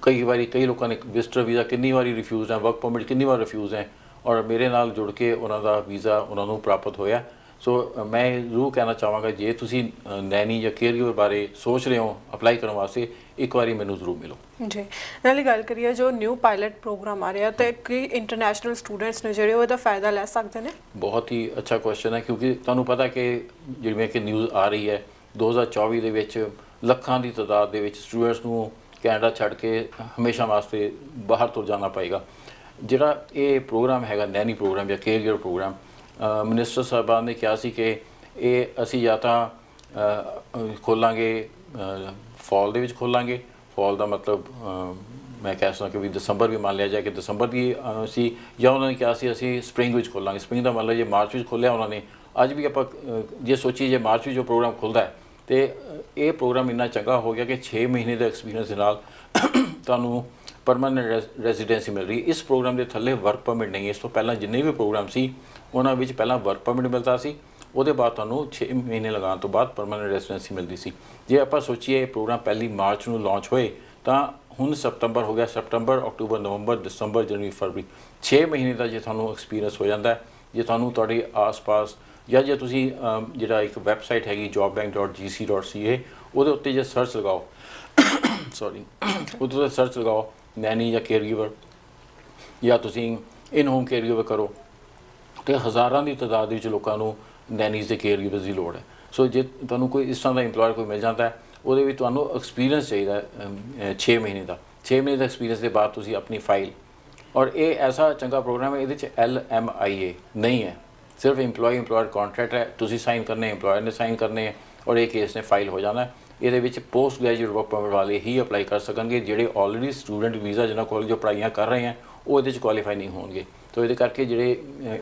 ਕਈ ਵਾਰੀ ਕਈ ਲੋਕਾਂ ਨੇ ਵਿਜ਼ਟਰ ਵੀਜ਼ਾ ਕਿੰਨੀ ਵਾਰੀ ਰਿਫਿਊਜ਼ ਹੈ ਵਰਕ ਪਰਮਿਟ ਕਿੰਨੀ ਵਾਰ ਰਿਫਿਊਜ਼ ਹੈ, ਔਰ ਮੇਰੇ ਨਾਲ ਜੁੜ ਕੇ ਉਹਨਾਂ ਦਾ ਵੀਜ਼ਾ ਉਹਨਾਂ ਨੂੰ ਪ੍ਰਾਪਤ ਹੋਇਆ। ਸੋ ਮੈਂ ਜ਼ਰੂਰ ਕਹਿਣਾ ਚਾਹਾਂਗਾ ਜੇ ਤੁਸੀਂ ਨੈਨੀ ਜਾਂ ਕੇਅਰਗਿਵਰ ਬਾਰੇ ਸੋਚ ਰਹੇ ਹੋ ਅਪਲਾਈ ਕਰਨ ਵਾਸਤੇ ਇੱਕ ਵਾਰੀ ਮੈਨੂੰ ਜ਼ਰੂਰ ਮਿਲੋ। ਜੀ। ਨਾਲੇ ਗੱਲ ਕਰੀਏ ਜੋ ਨਿਊ ਪਾਇਲਟ ਪ੍ਰੋਗਰਾਮ ਆ ਰਿਹਾ ਤੇ ਕੀ ਇੰਟਰਨੈਸ਼ਨਲ ਸਟੂਡੈਂਟਸ ਨੇ ਜਿਹੜੇ ਉਹ ਇਹਦਾ ਫਾਇਦਾ ਲੈ ਸਕਦੇ ਨੇ? ਬਹੁਤ ਹੀ ਅੱਛਾ ਕੁਐਸਚਨ ਹੈ ਕਿਉਂਕਿ ਤੁਹਾਨੂੰ ਪਤਾ ਕਿ ਜਿਵੇਂ ਕਿ ਨਿਊਜ਼ ਆ ਰਹੀ ਹੈ 2024 ਦੇ ਵਿੱਚ ਲੱਖਾਂ ਦੀ ਤਾਦਾਦ ਦੇ ਵਿੱਚ ਸਟੂਡੈਂਟਸ ਨੂੰ ਕੈਨੇਡਾ ਛੱਡ ਕੇ ਹਮੇਸ਼ਾ ਵਾਸਤੇ ਬਾਹਰ ਤੁਰ ਜਾਣਾ ਪਏਗਾ। ਜਿਹੜਾ ਇਹ ਪ੍ਰੋਗਰਾਮ ਹੈਗਾ ਨੈਨੀ ਪ੍ਰੋਗਰਾਮ ਜਾਂ ਕੇਅਰ ਗਿਵਰ ਪ੍ਰੋਗਰਾਮ ਮਿਨਿਸਟਰ ਸਾਹਿਬਾਨ ਨੇ ਕਿਹਾ ਸੀ ਕਿ ਇਹ ਅਸੀਂ ਜਾਂ ਤਾਂ ਖੋਲਾਂਗੇ ਫਾਲ ਦੇ ਵਿੱਚ ਖੋਲਾਂਗੇ। ਫਾਲ ਦਾ ਮਤਲਬ ਮੈਂ ਕਹਿ ਸਕਦਾ ਕਿ ਵੀ ਦਸੰਬਰ ਵੀ ਮੰਨ ਲਿਆ ਜਾਏ ਕਿ ਦਸੰਬਰ ਦੀ ਸੀ ਜਾਂ ਉਹਨਾਂ ਨੇ ਕਿਹਾ ਸੀ ਅਸੀਂ ਸਪ੍ਰਿੰਗ ਵਿੱਚ ਖੋਲਾਂਗੇ। ਸਪ੍ਰਿੰਗ ਦਾ ਮਤਲਬ ਜੇ ਮਾਰਚ ਵਿੱਚ ਖੋਲਿਆ ਉਹਨਾਂ ਨੇ, ਅੱਜ ਵੀ ਆਪਾਂ ਜੇ ਸੋਚੀਏ ਜੇ ਮਾਰਚ ਵਿੱਚ ਜੋ ਪ੍ਰੋਗਰਾਮ ਖੁੱਲਦਾ ਹੈ, ਤੇ ਇਹ ਪ੍ਰੋਗਰਾਮ ਇੰਨਾ ਚੰਗਾ ਹੋ ਗਿਆ ਕਿ 6 ਮਹੀਨੇ ਦਾ ਐਕਸਪੀਰੀਅੰਸ ਦੇ ਨਾਲ ਤੁਹਾਨੂੰ ਪਰਮਨੈਂਟ ਰੈਜ਼ੀਡੈਂਸੀ ਮਿਲ ਰਹੀ ਇਸ ਪ੍ਰੋਗਰਾਮ ਦੇ ਥੱਲੇ ਵਰਕ ਪਰਮਿਟ ਨਹੀਂ ਇਸ ਤੋਂ ਪਹਿਲਾਂ ਜਿੰਨੇ ਵੀ ਪ੍ਰੋਗਰਾਮ ਸੀ ਉਹਨਾਂ ਵਿੱਚ ਪਹਿਲਾਂ ਵਰਕ ਪਰਮਿਟ ਮਿਲਦਾ ਸੀ, ਉਹਦੇ ਬਾਅਦ ਤੁਹਾਨੂੰ 6 ਮਹੀਨੇ ਲਗਾਉਣ ਤੋਂ ਬਾਅਦ ਪਰਮਨੈਂਟ ਰੈਜ਼ੀਡੈਂਸੀ ਮਿਲਦੀ ਸੀ। ਜੇ ਆਪਾਂ ਸੋਚੀਏ ਇਹ ਪ੍ਰੋਗਰਾਮ ਪਹਿਲੀ ਮਾਰਚ ਨੂੰ ਲਾਂਚ ਹੋਏ, ਤਾਂ ਹੁਣ ਸਤੰਬਰ ਹੋ ਗਿਆ ਸਤੰਬਰ ਅਕਤੂਬਰ, ਨਵੰਬਰ, ਦਸੰਬਰ, ਜਨਵਰੀ, ਫਰਵਰੀ। 6 ਮਹੀਨੇ ਦਾ ਜੇ ਤੁਹਾਨੂੰ ਐਕਸਪੀਰੀਅੰਸ ਹੋ ਜਾਂਦਾ ਜੇ ਤੁਹਾਨੂੰ ਤੁਹਾਡੇ ਆਸ-ਪਾਸ ਜਾਂ ਜੇ ਤੁਸੀਂ ਜਿਹੜਾ ਇੱਕ ਵੈਬਸਾਈਟ ਹੈਗੀ jobbank.gc.ca ਉਹਦੇ ਉੱਤੇ ਜੇ ਸਰਚ ਲਗਾਓ ਸੌਰੀ ਉਹਦੇ ਉੱਤੇ ਸਰਚ ਲਗਾਓ ਨੈਨੀ ਜਾਂ ਕੇਅਰਗਿਵਰ ਜਾਂ ਤੁਸੀਂ ਇਨ ਹੋਮ ਕੇਅਰਗਿਵਰ ਕਰੋ ਤੇ ਹਜ਼ਾਰਾਂ ਦੀ ਤਾਦਾਦ ਵਿੱਚ ਲੋਕਾਂ ਨੂੰ ਨੈਨੀਜ਼ ਦੇ ਕੇਅਰਗਿਵਰਸ ਦੀ ਲੋੜ ਹੈ। ਸੋ ਜੇ ਤੁਹਾਨੂੰ ਕੋਈ ਇਸ ਤਰ੍ਹਾਂ ਦਾ EMPLOYER ਕੋਈ ਮਿਲ ਜਾਂਦਾ ਹੈ, ਉਹਦੇ ਵਿੱਚ ਤੁਹਾਨੂੰ ਐਕਸਪੀਰੀਅੰਸ ਚਾਹੀਦਾ 6 ਮਹੀਨੇ ਦਾ। 6 ਮਹੀਨੇ ਦਾ ਐਕਸਪੀਰੀਅੰਸ ਦੇ ਬਾਅਦ ਤੁਸੀਂ ਆਪਣੀ ਫਾਈਲ ਔਰ ਇਹ ਐਸਾ ਚੰਗਾ ਪ੍ਰੋਗਰਾਮ ਹੈ, ਇਹਦੇ ਚ ਐਲ ਐਮ ਆਈ ਏ ਨਹੀਂ ਹੈ। ਸਿਰਫ EMPLOYE EMPLOYER ਕੰਟਰੈਕਟ ਹੈ, ਤੁਸੀਂ ਸਾਈਨ ਕਰਨੇ, EMPLOYER ਨੇ ਸਾਈਨ ਕਰਨੇ ਹੈ, ਔਰ ਇਹ ਕੇਸ ਨੇ ਫਾਈਲ ਹੋ ਜਾਣਾ ਇਹਦੇ ਵਿੱਚ ਪੋਸਟ ਗ੍ਰੈਜੂਏਟ ਵਰਕ ਪਰਮਿਟ ਵਾਲੇ ਹੀ ਅਪਲਾਈ ਕਰ ਸਕਣਗੇ, ਜਿਹੜੇ ਆਲਰੇਡੀ ਸਟੂਡੈਂਟ ਵੀਜ਼ਾ ਜਿਨ੍ਹਾਂ ਕੋਲ ਜੋ ਪੜ੍ਹਾਈਆਂ ਕਰ ਰਹੇ ਹਨ ਉਹ ਇਹਦੇ ਚ ਕੁਆਲੀਫਾਈ ਨਹੀਂ ਹੋਣਗੇ। ਤਾਂ ਇਹਦੇ ਕਰਕੇ ਜਿਹੜੇ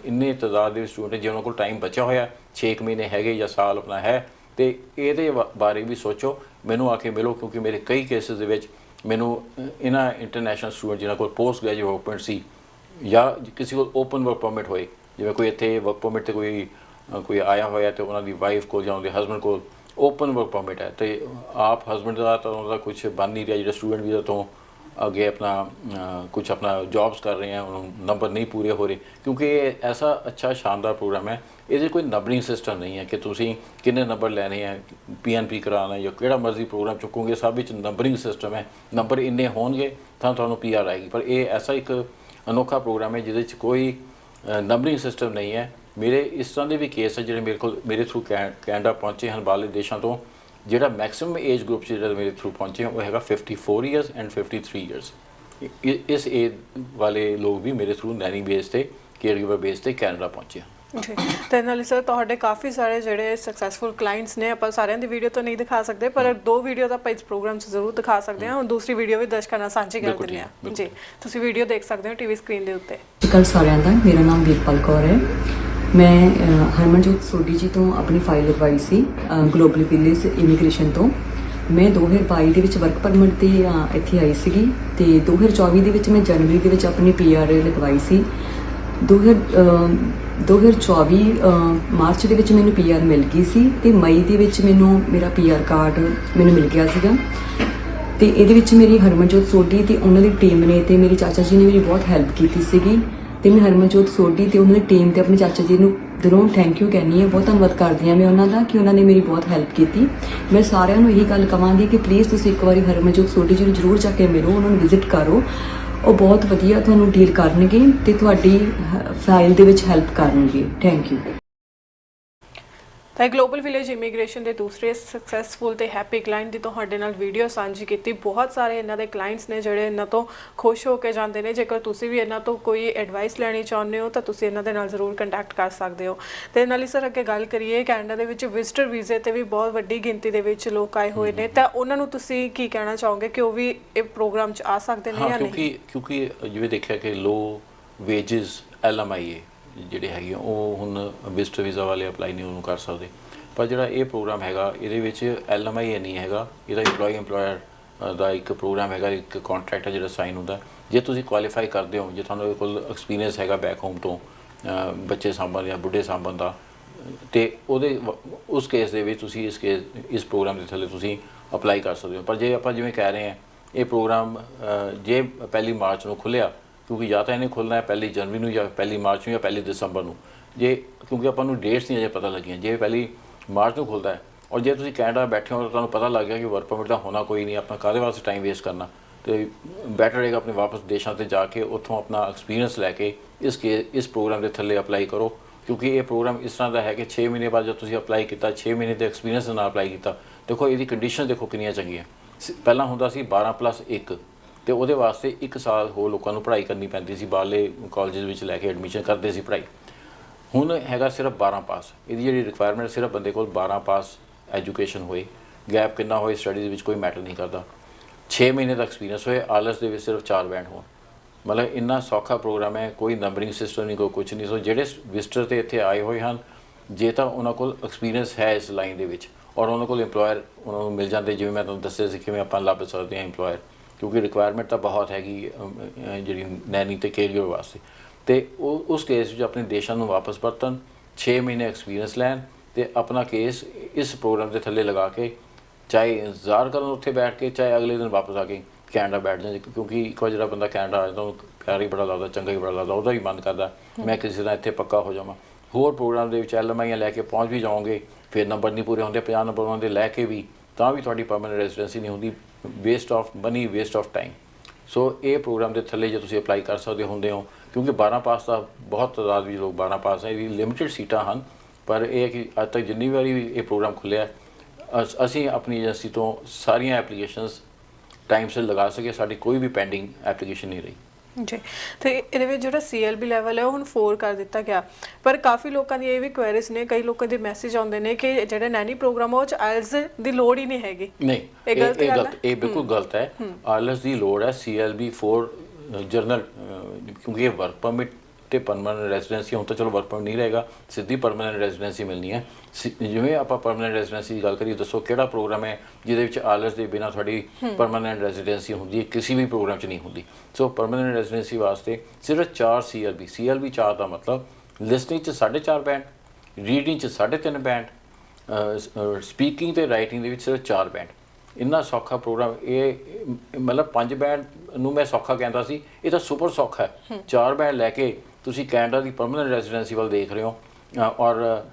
ਇੰਨੇ ਤਾਦਾਦ ਦੇ ਸਟੂਡੈਂਟ ਜਿਹਨਾਂ ਕੋਲ ਟਾਈਮ ਬਚਿਆ ਹੋਇਆ 6 ਮਹੀਨੇ ਹੈਗੇ ਜਾਂ ਸਾਲ ਆਪਣਾ ਹੈ, ਤੇ ਇਹਦੇ ਵਾ- ਬਾਰੇ ਵੀ ਸੋਚੋ, ਮੈਨੂੰ ਆ ਕੇ ਮਿਲੋ ਕਿਉਂਕਿ ਮੇਰੇ ਕਈ ਕੇਸਿਸ ਦੇ ਵਿੱਚ ਮੈਨੂੰ ਇਹਨਾਂ ਇੰਟਰਨੈਸ਼ਨਲ ਸਟੂਡੈਂਟ ਜਿਨ੍ਹਾਂ ਕੋਲ ਪੋਸਟ ਗ੍ਰੈਜੂਏਟ ਵਰਕ ਪਰਮਿਟ ਸੀ ਜਾਂ ਕਿਸੇ ਕੋਲ ਓਪਨ ਵਰਕ ਪਰਮਿਟ ਹੋਏ, ਜਿਵੇਂ ਕੋਈ ਇੱਥੇ ਵਰਕ ਪਰਮਿਟ ਤੇ ਕੋਈ ਕੋਈ ਆਇਆ ਹੋਇਆ ਤੇ ਉਹਨਾਂ ਦੀ ਵਾਈਫ ਕੋਲ ਜਾਂ ਉਹਦੇ ਹਸਬੰਡ ਕੋਲ ਓਪਨ ਵਰਕ ਪਰਮਿਟ ਹੈ, ਤੇ ਆਪ ਹਸਬੰਡ ਦਾ ਤਾਂ ਉਹਦਾ ਕੁਝ ਬਣ ਨਹੀਂ ਰਿਹਾ, ਜਿਹੜਾ ਸਟੂਡੈਂਟ ਵੀਜ਼ਾ ਤੋਂ ਅੱਗੇ ਆਪਣਾ ਕੁਝ ਆਪਣਾ ਜੌਬਸ ਕਰ ਰਹੇ ਹਨ ਉਹਨਾਂ ਨੰਬਰ ਨਹੀਂ ਪੂਰੇ ਹੋ ਰਹੇ, ਕਿਉਂਕਿ ਇਹ ਐਸਾ ਅੱਛਾ ਸ਼ਾਨਦਾਰ ਪ੍ਰੋਗਰਾਮ ਹੈ, ਇਹਦੇ ਕੋਈ ਨੰਬਰਿੰਗ ਸਿਸਟਮ ਨਹੀਂ ਹੈ ਕਿ ਤੁਸੀਂ ਕਿੰਨੇ ਨੰਬਰ ਲੈਣੇ ਹੈ ਪੀਐਨਪੀ ਕਰਾਉਣਾ ਜਾਂ ਕਿਹੜਾ ਮਰਜ਼ੀ ਪ੍ਰੋਗਰਾਮ ਚੁੱਕੋਗੇ, ਸਭ ਵਿੱਚ ਨੰਬਰਿੰਗ ਸਿਸਟਮ ਹੈ ਨੰਬਰ ਇੰਨੇ ਹੋਣਗੇ ਤਾਂ ਤੁਹਾਨੂੰ ਪੀਆਰ ਆਏਗੀ, ਪਰ ਇਹ ਐਸਾ ਇੱਕ ਅਨੋਖਾ ਪ੍ਰੋਗਰਾਮ ਹੈ ਜਿਹਦੇ ਵਿੱਚ ਕੋਈ ਨੰਬਰਿੰਗ ਸਿਸਟਮ ਨਹੀਂ ਹੈ। ਮੇਰੇ ਇਸ ਤਰ੍ਹਾਂ ਦੇ ਵੀ ਕੇਸ ਹੈ ਜਿਹੜੇ ਮੇਰੇ ਕੋਲ, ਮੇਰੇ ਥਰੂ ਕੈਨੇਡਾ ਪਹੁੰਚੇ ਹਨ ਬਾਹਰਲੇ ਦੇਸ਼ਾਂ ਤੋਂ ਜਿਹੜਾ ਮੈਕਸਿਮਮ ਏਜ ਗਰੁੱਪ ਜਿਹੜਾ ਮੇਰੇ ਥਰੂ ਪਹੁੰਚੇ ਉਹ ਹੈਗਾ 54 ਇਅਰਸ ਐਂਡ 53 ਇਅਰਸ ਇਸ ਏਜ ਵਾਲੇ ਲੋਕ ਵੀ ਮੇਰੇ ਥਰੂ ਨੈਨੀ ਬੇਸ ਤੇ ਕੇਅਰਗਿਵਰ ਬੇਸ ਤੇ ਕੈਨੇਡਾ ਪਹੁੰਚੇ ਜੀ। ਤੇ ਨਾਲ ਸਰ ਤੁਹਾਡੇ ਕਾਫੀ ਸਾਰੇ ਜਿਹੜੇ ਸਕਸੈਸਫੁਲ ਕਲਾਇੰਟਸ ਨੇ ਆਪਾਂ ਸਾਰਿਆਂ ਦੀ ਵੀਡੀਓ ਤਾਂ ਨਹੀਂ ਦਿਖਾ ਸਕਦੇ ਪਰ ਦੋ ਵੀਡੀਓ ਤਾਂ ਆਪਾਂ ਇਸ ਪ੍ਰੋਗਰਾਮ 'ਚ ਜ਼ਰੂਰ ਦਿਖਾ ਸਕਦੇ ਹਾਂ ਹੁਣ ਦੂਸਰੀ ਵੀਡੀਓ ਵੀ ਦਰਸ਼ਕਾਂ ਨਾਲ ਸਾਂਝੀ ਕਰ ਦਿੰਦੇ ਹਾਂ। ਜੀ। ਤੁਸੀਂ ਵੀਡੀਓ ਦੇਖ ਸਕਦੇ ਹੋ ਟੀਵੀ ਸਕਰੀਨ ਦੇ ਉੱਤੇ। ਅਕਾਲ ਸਾਰਿਆਂ ਦਾ ਮੇਰਾ ਨਾਮ ਵੀਰਪਾਲ ਕੌਰ ਹੈ। ਮੈਂ ਹਰਮਨਜੋਤ ਸੋਢੀ ਜੀ ਤੋਂ ਆਪਣੀ ਫਾਈਲ ਲਗਵਾਈ ਸੀ ਗਲੋਬਲ ਵਿਲੇਜ ਇਮੀਗ੍ਰੇਸ਼ਨ ਤੋਂ। ਮੈਂ 2022 ਦੇ ਵਿੱਚ ਵਰਕ ਪਰਮਿਟ ਤੇ ਇੱਥੇ ਆਈ ਸੀਗੀ ਤੇ 2024 ਦੇ ਵਿੱਚ ਮੈਂ ਜਨਵਰੀ ਦੇ ਵਿੱਚ ਆਪਣੀ ਪੀਆਰ ਲਗਵਾਈ ਸੀ। 2000 ਅਹ, 2024 ਅਹ, ਮਾਰਚ ਦੇ ਵਿੱਚ ਮੈਨੂੰ ਪੀਆਰ ਮਿਲ ਗਈ ਸੀ ਤੇ ਮਈ ਦੇ ਵਿੱਚ ਮੈਨੂੰ ਮੇਰਾ ਪੀਆਰ ਕਾਰਡ ਮੈਨੂੰ ਮਿਲ ਗਿਆ ਸੀਗਾ। ਤੇ ਇਹਦੇ ਵਿੱਚ ਮੇਰੀ ਹਰਮਨਜੋਤ ਸੋਢੀ ਤੇ ਉਹਨਾਂ ਦੀ ਟੀਮ ਨੇ ਤੇ ਮੇਰੇ ਚਾਚਾ ਜੀ ਨੇ ਮੇਰੀ ਬਹੁਤ ਹੈਲਪ ਕੀਤੀ ਸੀਗੀ। ਤੇ ਮੈਂ ਹਰਮਨਜੋਤ ਸੋਢੀ ਤੇ ਉਹਨਾਂ ਦੀ ਟੀਮ ਤੇ ਆਪਣੇ ਚਾਚਾ ਜੀ ਨੂੰ ਦਿਲੋਂ ਥੈਂਕ ਯੂ ਕਹਿੰਨੀ ਹੈ। ਬਹੁਤ ਧੰਨਵਾਦ ਕਰਦੀ ਹਾਂ ਮੈਂ ਉਹਨਾਂ ਦਾ ਕਿ ਉਹਨਾਂ ਨੇ ਮੇਰੀ ਬਹੁਤ ਹੈਲਪ ਕੀਤੀ। ਮੈਂ ਸਾਰਿਆਂ ਨੂੰ ਇਹੀ ਗੱਲ ਕਵਾਂਗੀ ਕਿ ਪਲੀਜ਼ ਤੁਸੀਂ ਇੱਕ ਵਾਰੀ ਹਰਮਨਜੋਤ ਸੋਢੀ ਜੀ ਨੂੰ ਜ਼ਰੂਰ ਜਾ ਕੇ ਮਿਲੋ, ਉਹਨਾਂ ਨੂੰ ਵਿਜ਼ਿਟ ਕਰੋ। ਉਹ ਬਹੁਤ ਵਧੀਆ ਤੁਹਾਨੂੰ ਡੀਲ ਕਰਨਗੇ ਤੇ ਤੁਹਾਡੀ ਫਾਈਲ ਦੇ ਵਿੱਚ ਹੈਲਪ ਕਰਨਗੇ। ਥੈਂਕ ਯੂ ਤਾਂ ਗਲੋਬਲ ਵਿਲੇਜ ਇਮੀਗ੍ਰੇਸ਼ਨ ਦੇ ਦੂਸਰੇ ਸਕਸੈਸਫੁਲ ਤੇ ਹੈਪੀ ਕਲਾਇੰਟ ਦੀ ਤੁਹਾਡੇ ਨਾਲ ਵੀਡੀਓ ਸਾਂਝੀ ਕੀਤੀ। ਬਹੁਤ ਸਾਰੇ ਇਹਨਾਂ ਦੇ ਕਲਾਇੰਟਸ ਨੇ ਜਿਹੜੇ ਇਹਨਾਂ ਤੋਂ ਖੁਸ਼ ਹੋ ਕੇ ਜਾਂਦੇ ਨੇ। ਜੇਕਰ ਤੁਸੀਂ ਵੀ ਇਹਨਾਂ ਤੋਂ ਕੋਈ ਐਡਵਾਈਸ ਲੈਣੀ ਚਾਹੁੰਦੇ ਹੋ ਤਾਂ ਤੁਸੀਂ ਇਹਨਾਂ ਦੇ ਨਾਲ ਜ਼ਰੂਰ ਕੰਟੈਕਟ ਕਰ ਸਕਦੇ ਹੋ। ਤੇ ਨਾਲ ਹੀ ਸਰ ਅੱਗੇ ਗੱਲ ਕਰੀਏ ਕੈਨੇਡਾ ਦੇ ਵਿੱਚ ਵਿਜ਼ਟਰ ਵੀਜ਼ੇ ਤੇ ਵੀ ਬਹੁਤ ਵੱਡੀ ਗਿਣਤੀ ਦੇ ਵਿੱਚ ਲੋਕ ਆਏ ਹੋਏ ਨੇ। ਤਾਂ ਉਹਨਾਂ ਨੂੰ ਤੁਸੀਂ ਕੀ ਕਹਿਣਾ ਚਾਹੋਗੇ? ਕਿ ਉਹ ਵੀ ਇਹ ਪ੍ਰੋਗਰਾਮ 'ਚ ਆ ਸਕਦੇ ਨੇ ਜਾਂ ਨਹੀਂ? ਕਿਉਂਕਿ ਕਿਉਂਕਿ ਜਿਵੇਂ ਦੇਖਿਆ ਕਿ ਲੋ ਵੇਜਸ ਐਲਐਮਆਈਏ ਜਿਹੜੇ ਹੈਗੇ ਆ, ਉਹ ਹੁਣ ਵਿਜ਼ਟਰ ਵੀਜ਼ਾ ਵਾਲੇ ਅਪਲਾਈ ਨਹੀਂ ਉਹਨੂੰ ਕਰ ਸਕਦੇ। ਪਰ ਜਿਹੜਾ ਇਹ ਪ੍ਰੋਗਰਾਮ ਹੈਗਾ ਇਹਦੇ ਵਿੱਚ ਐਲਐਮਆਈਏ ਨਹੀਂ ਹੈਗਾ। ਇਹਦਾ EMPLOYE EMPLOYER ਦਾ ਇੱਕ ਪ੍ਰੋਗਰਾਮ ਹੈਗਾ ਇੱਕ ਕੰਟਰੈਕਟ ਹੈ ਜਿਹੜਾ ਸਾਈਨ ਹੁੰਦਾ। ਜੇ ਤੁਸੀਂ ਕੁਆਲੀਫਾਈ ਕਰਦੇ ਹੋ ਜੇ ਤੁਹਾਨੂੰ ਕੋਲ ਐਕਸਪੀਰੀਅੰਸ ਹੈਗਾ ਬੈਕ ਹੋਮ ਤੋਂ ਬੱਚੇ ਸਾਂਭਣ ਜਾਂ ਬੁੱਢੇ ਸਾਂਭਣ ਦਾ ਤੇ ਉਹਦੇ ਵ- ਉਸ ਕੇਸ ਦੇ ਵਿੱਚ ਤੁਸੀਂ ਇਸ ਕੇਸ ਇਸ ਪ੍ਰੋਗਰਾਮ ਦੇ ਥੱਲੇ ਤੁਸੀਂ ਅਪਲਾਈ ਕਰ ਸਕਦੇ ਹੋ। ਪਰ ਜੇ ਆਪਾਂ ਜਿਵੇਂ ਕਹਿ ਰਹੇ ਹਾਂ ਇਹ ਪ੍ਰੋਗਰਾਮ ਜੇ ਪਹਿਲੀ ਮਾਰਚ ਨੂੰ ਖੁੱਲਿਆ ਕਿਉਂਕਿ ਜਾਂ ਤਾਂ ਇਹਨੇ ਖੁੱਲਣਾ ਹੈ ਪਹਿਲੀ ਜਨਵਰੀ ਨੂੰ ਜਾਂ ਪਹਿਲੀ ਮਾਰਚ ਨੂੰ ਜਾਂ ਪਹਿਲੀ ਦਸੰਬਰ ਨੂੰ। ਜੇ ਕਿਉਂਕਿ ਆਪਾਂ ਨੂੰ ਡੇਟਸ ਨਹੀਂ ਅਜੇ ਪਤਾ ਲੱਗੀਆਂ। ਜੇ ਪਹਿਲੀ ਮਾਰਚ ਨੂੰ ਖੁੱਲਦਾ ਹੈ ਔਰ ਜੇ ਤੁਸੀਂ ਕੈਨੇਡਾ ਬੈਠੇ ਹੋ ਤਾਂ ਤੁਹਾਨੂੰ ਪਤਾ ਲੱਗ ਗਿਆ ਕਿ ਵਰਕ ਪਰਮਿਟ ਦਾ ਹੋਣਾ ਕੋਈ ਨਹੀਂ ਆਪਣਾ ਕਾਹਦੇ ਵਾਸਤੇ ਟਾਈਮ ਵੇਸਟ ਕਰਨਾ? ਤੇ ਬੈਟਰ ਰਹੇਗਾ ਆਪਣੇ ਵਾਪਸ ਦੇਸ਼ਾਂ ਤੇ ਜਾ ਕੇ ਉੱਥੋਂ ਆਪਣਾ ਐਕਸਪੀਰੀਅੰਸ ਲੈ ਕੇ ਇਸ ਕੇ, ਇਸ ਪ੍ਰੋਗਰਾਮ ਦੇ ਥੱਲੇ ਅਪਲਾਈ ਕਰੋ। ਕਿਉਂਕਿ ਇਹ ਪ੍ਰੋਗਰਾਮ ਇਸ ਤਰ੍ਹਾਂ ਦਾ ਹੈ ਕਿ 6 ਮਹੀਨੇ ਬਾਅਦ ਜਦ ਤੁਸੀਂ ਅਪਲਾਈ ਕੀਤਾ 6 ਮਹੀਨੇ ਦੇ ਐਕਸਪੀਰੀਅੰਸ ਦੇ ਨਾਲ ਅਪਲਾਈ ਕੀਤਾ, ਦੇਖੋ ਇਹਦੀ ਕੰਡੀਸ਼ਨ ਦੇਖੋ ਕਿੰਨੀਆਂ ਚੰਗੀਆਂ। ਸ- ਪਹਿਲਾਂ ਹੁੰਦਾ ਸੀ 12 ਪਲੱਸ 1 ਤੇ ਉਹਦੇ ਵਾਸਤੇ 1 ਸਾਲ ਹੋਰ ਲੋਕਾਂ ਨੂੰ ਪੜ੍ਹਾਈ ਕਰਨੀ ਪੈਂਦੀ ਸੀ, ਬਾਹਰਲੇ ਕਾਲਜਸ ਵਿੱਚ ਲੈ ਕੇ ਐਡਮਿਸ਼ਨ ਕਰਦੇ ਸੀ ਪੜ੍ਹਾਈ। ਹੁਣ ਹੈਗਾ ਸਿਰਫ 12 ਪਾਸ ਇਹਦੀ ਜਿਹੜੀ ਰਿਕੁਆਇਰਮੈਂਟ ਸਿਰਫ ਬੰਦੇ ਕੋਲ 12 ਪਾਸ ਐਜੂਕੇਸ਼ਨ ਹੋਏ। ਗੈਪ ਕਿੰਨਾ ਹੋਏ ਸਟੱਡੀਜ਼ ਵਿੱਚ ਕੋਈ ਮੈਟਰ ਨਹੀਂ ਕਰਦਾ। 6 ਮਹੀਨੇ ਦਾ ਐਕਸਪੀਰੀਅੰਸ ਹੋਏ, ਆਲਸ ਦੇ ਵਿੱਚ ਸਿਰਫ 4 ਬੈਂਡ ਹੋਣ। ਮਤਲਬ ਇੰਨਾ ਸੌਖਾ ਪ੍ਰੋਗਰਾਮ ਹੈ, ਕੋਈ ਨੰਬਰਿੰਗ ਸਿਸਟਮ ਨਹੀਂ, ਕੋਈ ਕੁਝ ਨਹੀਂ। ਸੋ ਜਿਹੜੇ ਵਿਜ਼ਟਰ ਤੇ ਇੱਥੇ ਆਏ ਹੋਏ ਹਨ, ਜੇ ਤਾਂ ਉਹਨਾਂ ਕੋਲ ਐਕਸਪੀਰੀਅੰਸ ਹੈ ਇਸ ਲਾਈਨ ਦੇ ਵਿੱਚ, ਔਰ ਉਹਨਾਂ ਕੋਲ EMPLOYER ਉਹਨਾਂ ਨੂੰ ਮਿਲ ਜਾਂਦੇ। ਜਿਵੇਂ ਮੈਂ ਤੁਹਾਨੂੰ ਦੱਸਿਆ ਸੀ ਕਿਵੇਂ ਆਪਾਂ ਲੱਭ ਸਕਦੇ ਹਾਂ EMPLOYER ਕਿਉਂਕਿ ਰਿਕੁਆਇਰਮੈਂਟ ਤਾਂ ਬਹੁਤ ਹੈਗੀ ਜਿਹੜੀ ਨੈਨੀ ਤੇ ਕੇਰੀਅਰ ਵਾਸਤੇ। ਤੇ ਉਹ ਉਸ ਕੇਸ ਵਿੱਚ ਆਪਣੇ ਦੇਸ਼ਾਂ ਨੂੰ ਵਾਪਸ ਪਰਤਣ 6 ਮਹੀਨੇ ਐਕਸਪੀਰੀਅੰਸ ਲੈਣ ਤੇ ਆਪਣਾ ਕੇਸ ਇਸ ਪ੍ਰੋਗਰਾਮ ਦੇ ਥੱਲੇ ਲਗਾ ਕੇ ਚਾਹੇ ਇੰਤਜ਼ਾਰ ਕਰਨ ਉੱਥੇ ਬੈਠ ਕੇ ਚਾਹੇ ਅਗਲੇ ਦਿਨ ਵਾਪਸ ਆ ਕੇ ਕੈਨੇਡਾ ਬੈਠ ਜਾਣ ਕਿਉਂਕਿ ਇੱਕ ਵਾਰ ਜਿਹੜਾ ਬੰਦਾ ਕੈਨੇਡਾ ਆ ਜਾਂਦਾ ਉਹਨੂੰ ਪਿਆਰ ਹੀ ਬੜਾ ਲੱਗਦਾ ਚੰਗਾ ਹੀ ਬੜਾ ਲੱਗਦਾ ਉਹਦਾ ਵੀ ਮਨ ਕਰਦਾ ਮੈਂ ਕਿਸੇ ਦਾ ਇੱਥੇ ਪੱਕਾ ਹੋ ਜਾਵਾਂ। ਹੋਰ ਪ੍ਰੋਗਰਾਮ ਦੇ ਵਿੱਚ ਐਲਐਮਆਈਆਂ ਲੈ ਕੇ ਪਹੁੰਚ ਵੀ ਜਾਓਗੇ ਫਿਰ ਨੰਬਰ ਨਹੀਂ ਪੂਰੇ ਹੁੰਦੇ 50 ਨੰਬਰ ਉਹਨਾਂ ਦੇ ਲੈ ਕੇ ਵੀ ਤਾਂ ਵੀ ਤੁਹਾਡੀ ਪਰਮਨੈਂਟ ਰੈਜ਼ੀਡੈਂਸੀ ਨਹੀਂ ਹੁੰਦੀ। Waste of money waste of time so ਇਹ ਪ੍ਰੋਗਰਾਮ ਦੇ ਥੱਲੇ ਜੇ ਤੁਸੀਂ ਅਪਲਾਈ ਕਰ ਸਕਦੇ ਹੁੰਦੇ ਹੋ, ਕਿਉਂਕਿ 12 ਪਾਸ ਦਾ ਬਹੁਤ ਤਾਦਾਦ ਵੀ ਲੋਕ 12 ਪਾਸ ਹੈ, ਇਹਦੀ ਲਿਮਿਟਿਡ ਸੀਟਾਂ ਹਨ, ਪਰ ਇਹ ਹੈ ਕਿ ਅੱਜ ਤੱਕ ਜਿੰਨੀ ਵਾਰੀ ਵੀ ਇਹ ਪ੍ਰੋਗਰਾਮ ਖੁੱਲਿਆ ਅਸ- ਅਸੀਂ ਆਪਣੀ ਏਜੰਸੀ ਤੋਂ ਸਾਰੀਆਂ ਐਪਲੀਕੇਸ਼ਨਸ ਟਾਈਮ ਸਿਰ ਲਗਾ ਸਕੇ, ਸਾਡੀ ਕੋਈ ਵੀ ਪੈਂਡਿੰਗ ਐਪਲੀਕੇਸ਼ਨ ਨਹੀਂ ਰਹੀ। ਜੀ। ਤੇ ਇਹਦੇ ਵਿੱਚ ਜਿਹੜਾ CLB ਲੈਵਲ ਹੈ ਉਹ ਹੁਣ 4 ਕਰ ਦਿੱਤਾ ਗਿਆ। ਪਰ ਕਾਫੀ ਲੋਕਾਂ ਦੀ ਇਹ ਵੀ ਕੁਐਰੀਜ਼ ਨੇ ਕਈ ਲੋਕਾਂ ਦੇ ਮੈਸੇਜ ਆਉਂਦੇ ਨੇ ਕਿ ਜਿਹੜਾ ਨੈਨੀ ਪ੍ਰੋਗਰਾਮ ਉਹ ਚ ਆਇਲਸ ਦੀ ਲੋੜ ਹੀ ਨਹੀਂ ਹੈਗੀ। ਨਹੀਂ ਇਹ ਗਲਤ ਇਹ ਗੱਲ ਗਲਤ ਇਹ ਬਿਲਕੁਲ ਗਲਤ ਹੈ। ਆਈਲੈਟਸ ਦੀ ਲੋੜ ਹੈ। CLB4 ਜਰਨਲ ਕਿਉਂਕਿ ਇਹ ਵਰਕ ਪਰਮਿਟ ਤੇ ਪਰਮਨੈਂਟ ਰੈਜ਼ੀਡੈਂਸੀ ਹੁਣ ਤਾਂ ਚਲੋ ਵਰਕ ਪਰਮਿਟ ਨਹੀਂ ਰਹੇਗਾ ਸਿੱਧੀ ਪਰਮਨੈਂਟ ਰੈਜ਼ੀਡੈਂਸੀ ਮਿਲਣੀ ਹੈ। ਜਿਵੇਂ ਆਪਾਂ ਪਰਮਨੈਂਟ ਰੈਜ਼ੀਡੈਂਸੀ ਦੀ ਗੱਲ ਕਰੀਏ ਦੱਸੋ ਕਿਹੜਾ ਪ੍ਰੋਗਰਾਮ ਹੈ ਜਿਹਦੇ ਵਿੱਚ ਆਈਲੈਟਸ ਦੇ ਬਿਨਾ ਤੁਹਾਡੀ ਪਰਮਨੈਂਟ ਰੈਜ਼ੀਡੈਂਸੀ ਹੁੰਦੀ ਹੈ ਕਿਸੇ ਵੀ ਪ੍ਰੋਗਰਾਮ 'ਚ ਨਹੀਂ ਹੁੰਦੀ। ਸੋ ਪਰਮਨੈਂਟ ਰੈਜ਼ੀਡੈਂਸੀ ਵਾਸਤੇ ਸਿਰਫ 4 CLB CLB 4 ਦਾ ਮਤਲਬ ਲਿਸਨਿੰਗ 'ਚ 4.5 ਬੈਂਡ ਰੀਡਿੰਗ 'ਚ 3.5 ਬੈਂਡ ਸਪੀਕਿੰਗ ਤੇ ਰਾਈਟਿੰਗ ਦੇ ਵਿੱਚ ਸਿਰਫ 4 ਬੈਂਡ ਇੰਨਾ ਸੌਖਾ ਪ੍ਰੋਗਰਾਮ ਇਹ ਮਤਲਬ ਪੰਜ ਬੈਂਡ ਨੂੰ ਮੈਂ ਸੌਖਾ ਕਹਿੰਦਾ ਸੀ ਇਹ ਤਾਂ ਸੁਪਰ ਸੌਖਾ ਹੈ। ਚਾਰ ਬੈਂਡ ਲੈ ਕੇ ਤੁਸੀਂ ਕੈਨੇਡਾ ਦੀ ਪਰਮਨੈਂਟ ਰੈਜ਼ੀਡੈਂਸੀ ਵੱਲ ਦੇਖ ਰਹੇ ਹੋ ਔਰ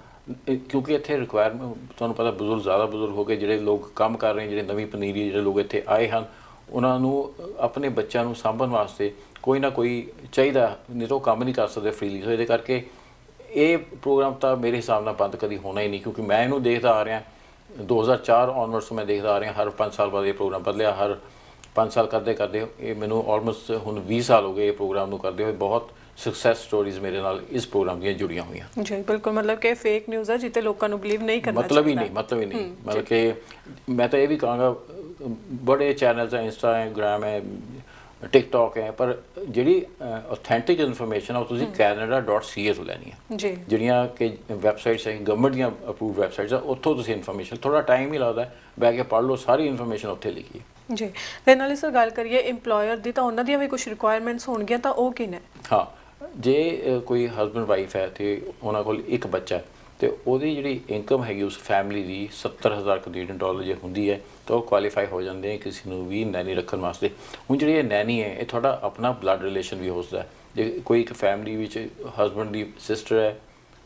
ਕਿਉਂਕਿ ਇੱਥੇ ਰਿਕੁਆਇਰਮੈਂਟ ਤੁਹਾਨੂੰ ਪਤਾ ਬਜ਼ੁਰਗ ਜ਼ਿਆਦਾ ਬਜ਼ੁਰਗ ਹੋ ਗਏ ਜਿਹੜੇ ਲੋਕ ਕੰਮ ਕਰ ਰਹੇ ਜਿਹੜੇ ਨਵੀਂ ਪਨੀਰੀ ਜਿਹੜੇ ਲੋਕ ਇੱਥੇ ਆਏ ਹਨ, ਉਹਨਾਂ ਨੂੰ ਆਪਣੇ ਬੱਚਿਆਂ ਨੂੰ ਸਾਂਭਣ ਵਾਸਤੇ ਕੋਈ ਨਾ ਕੋਈ ਚਾਹੀਦਾ, ਨਹੀਂ ਤਾਂ ਉਹ ਕੰਮ ਨਹੀਂ ਕਰ ਸਕਦੇ ਫ੍ਰੀਲੀ ਸੋ ਇਹਦੇ ਕਰਕੇ ਇਹ ਪ੍ਰੋਗਰਾਮ ਤਾਂ ਮੇਰੇ ਹਿਸਾਬ ਨਾਲ ਬੰਦ ਕਦੀ ਹੋਣਾ ਹੀ ਨਹੀਂ, ਕਿਉਂਕਿ ਮੈਂ ਇਹਨੂੰ ਦੇਖਦਾ ਆ ਰਿਹਾ 2004 ਆਨਵਰਡਸ ਤੋਂ ਮੈਂ ਦੇਖਦਾ ਆ ਰਿਹਾ, ਹਰ 5 ਸਾਲ ਬਾਅਦ ਇਹ ਪ੍ਰੋਗਰਾਮ ਬਦਲਿਆ, ਹਰ 5 ਸਾਲ ਕਰਦੇ ਕਰਦੇ ਇਹ ਮੈਨੂੰ ਆਲਮੋਸਟ ਹੁਣ 20 ਸਾਲ ਹੋ ਗਏ ਇਹ ਪ੍ਰੋਗਰਾਮ ਨੂੰ ਕਰਦੇ ਹੋਏ, ਬਹੁਤ ਸਕਸੈਸ ਸਟੋਰੀਜ਼ ਮੇਰੇ ਨਾਲ ਇਸ ਪ੍ਰੋਗਰਾਮ ਦੀਆਂ ਜੁੜੀਆਂ ਹੋਈਆਂ। ਜੀ ਬਿਲਕੁਲ ਮਤਲਬ ਕਿ ਫੇਕ ਨਿਊਜ਼ ਹੈ ਜਿੱਤੇ ਲੋਕਾਂ ਨੂੰ ਬਲੀਵ ਨਹੀਂ ਕਰਨਾ ਮਤਲਬ ਹੀ। ਨਹੀਂ ਮਤਲਬ ਹੀ ਨਹੀਂ। ਮਤਲਬ ਕਿ ਮੈਂ ਤਾਂ ਇਹ ਵੀ ਕਹਾਂਗਾ ਬੜੇ ਚੈਨਲਸ ਹੈ ਇੰਸਟਾਗ੍ਰਾਮ ਹੈ ਟਿਕਟੌਕ ਹੈ ਪਰ ਜਿਹੜੀ ਆਥੈਂਟਿਕ ਇਨਫੋਰਮੇਸ਼ਨ ਆ ਉਹ ਤੁਸੀਂ canada.ca ਤੋਂ ਲੈਣੀ ਹੈ ਜੀ। ਜਿਹੜੀਆਂ ਕਿ ਵੈਬਸਾਈਟਸ ਹੈ ਗਵਰਨਮੈਂਟ ਦੀਆਂ ਅਪਰੂਵਡ ਵੈਬਸਾਈਟਸ ਆ ਉੱਥੋਂ ਤੁਸੀਂ ਇਨਫੋਰਮੇਸ਼ਨ ਥੋੜਾ ਟਾਈਮ ਹੀ ਲੱਗਦਾ ਹੈ ਬੈ ਕੇ ਪੜ੍ਹ ਲਓ ਸਾਰੀ ਇਨਫੋਰਮੇਸ਼ਨ ਉੱਥੇ ਲਿਖੀ ਹੈ। ਜੀ। ਤੇ ਨਾਲੇ ਸਰ ਗੱਲ ਕਰੀਏ EMPLOYER ਦੀ ਤਾਂ ਉਹਨਾਂ ਦੀਆਂ ਵੀ ਕੁਝ ਰਿਕੁਆਇਰਮੈਂਟਸ ਹੋਣਗੀਆਂ ਤਾਂ ਉਹ ਕੀ ਨੇ ਹਾਂ ਜੇ ਕੋਈ ਹਸਬੰਡ ਵਾਈਫ ਹੈ ਤੇ ਉਹਨਾਂ ਕੋਲ ਇੱਕ ਬੱਚਾ ਹੈ, ਤੇ ਉਹਦੀ ਜਿਹੜੀ ਇਨਕਮ ਹੈਗੀ ਉਸ ਫੈਮਿਲੀ ਦੀ 70000 ਕੈਨੇਡੀਅਨ ਡਾਲਰ ਜੇ ਹੁੰਦੀ ਹੈ, ਤਾਂ ਉਹ ਕੁਆਲੀਫਾਈ ਹੋ ਜਾਂਦੇ ਹੈ ਕਿਸੇ ਨੂੰ ਵੀ ਨੈਨੀ ਰੱਖਣ ਵਾਸਤੇ। ਹੁਣ ਜਿਹੜੀ ਇਹ ਨੈਨੀ ਹੈ, ਇਹ ਤੁਹਾਡਾ ਆਪਣਾ ਬਲੱਡ ਰਿਲੇਸ਼ਨ ਵੀ ਹੋ ਸਕਦਾ ਜੇ ਕੋਈ ਇੱਕ ਫੈਮਿਲੀ ਵਿੱਚ ਹਸਬੰਡ ਦੀ ਸਿਸਟਰ ਹੈ,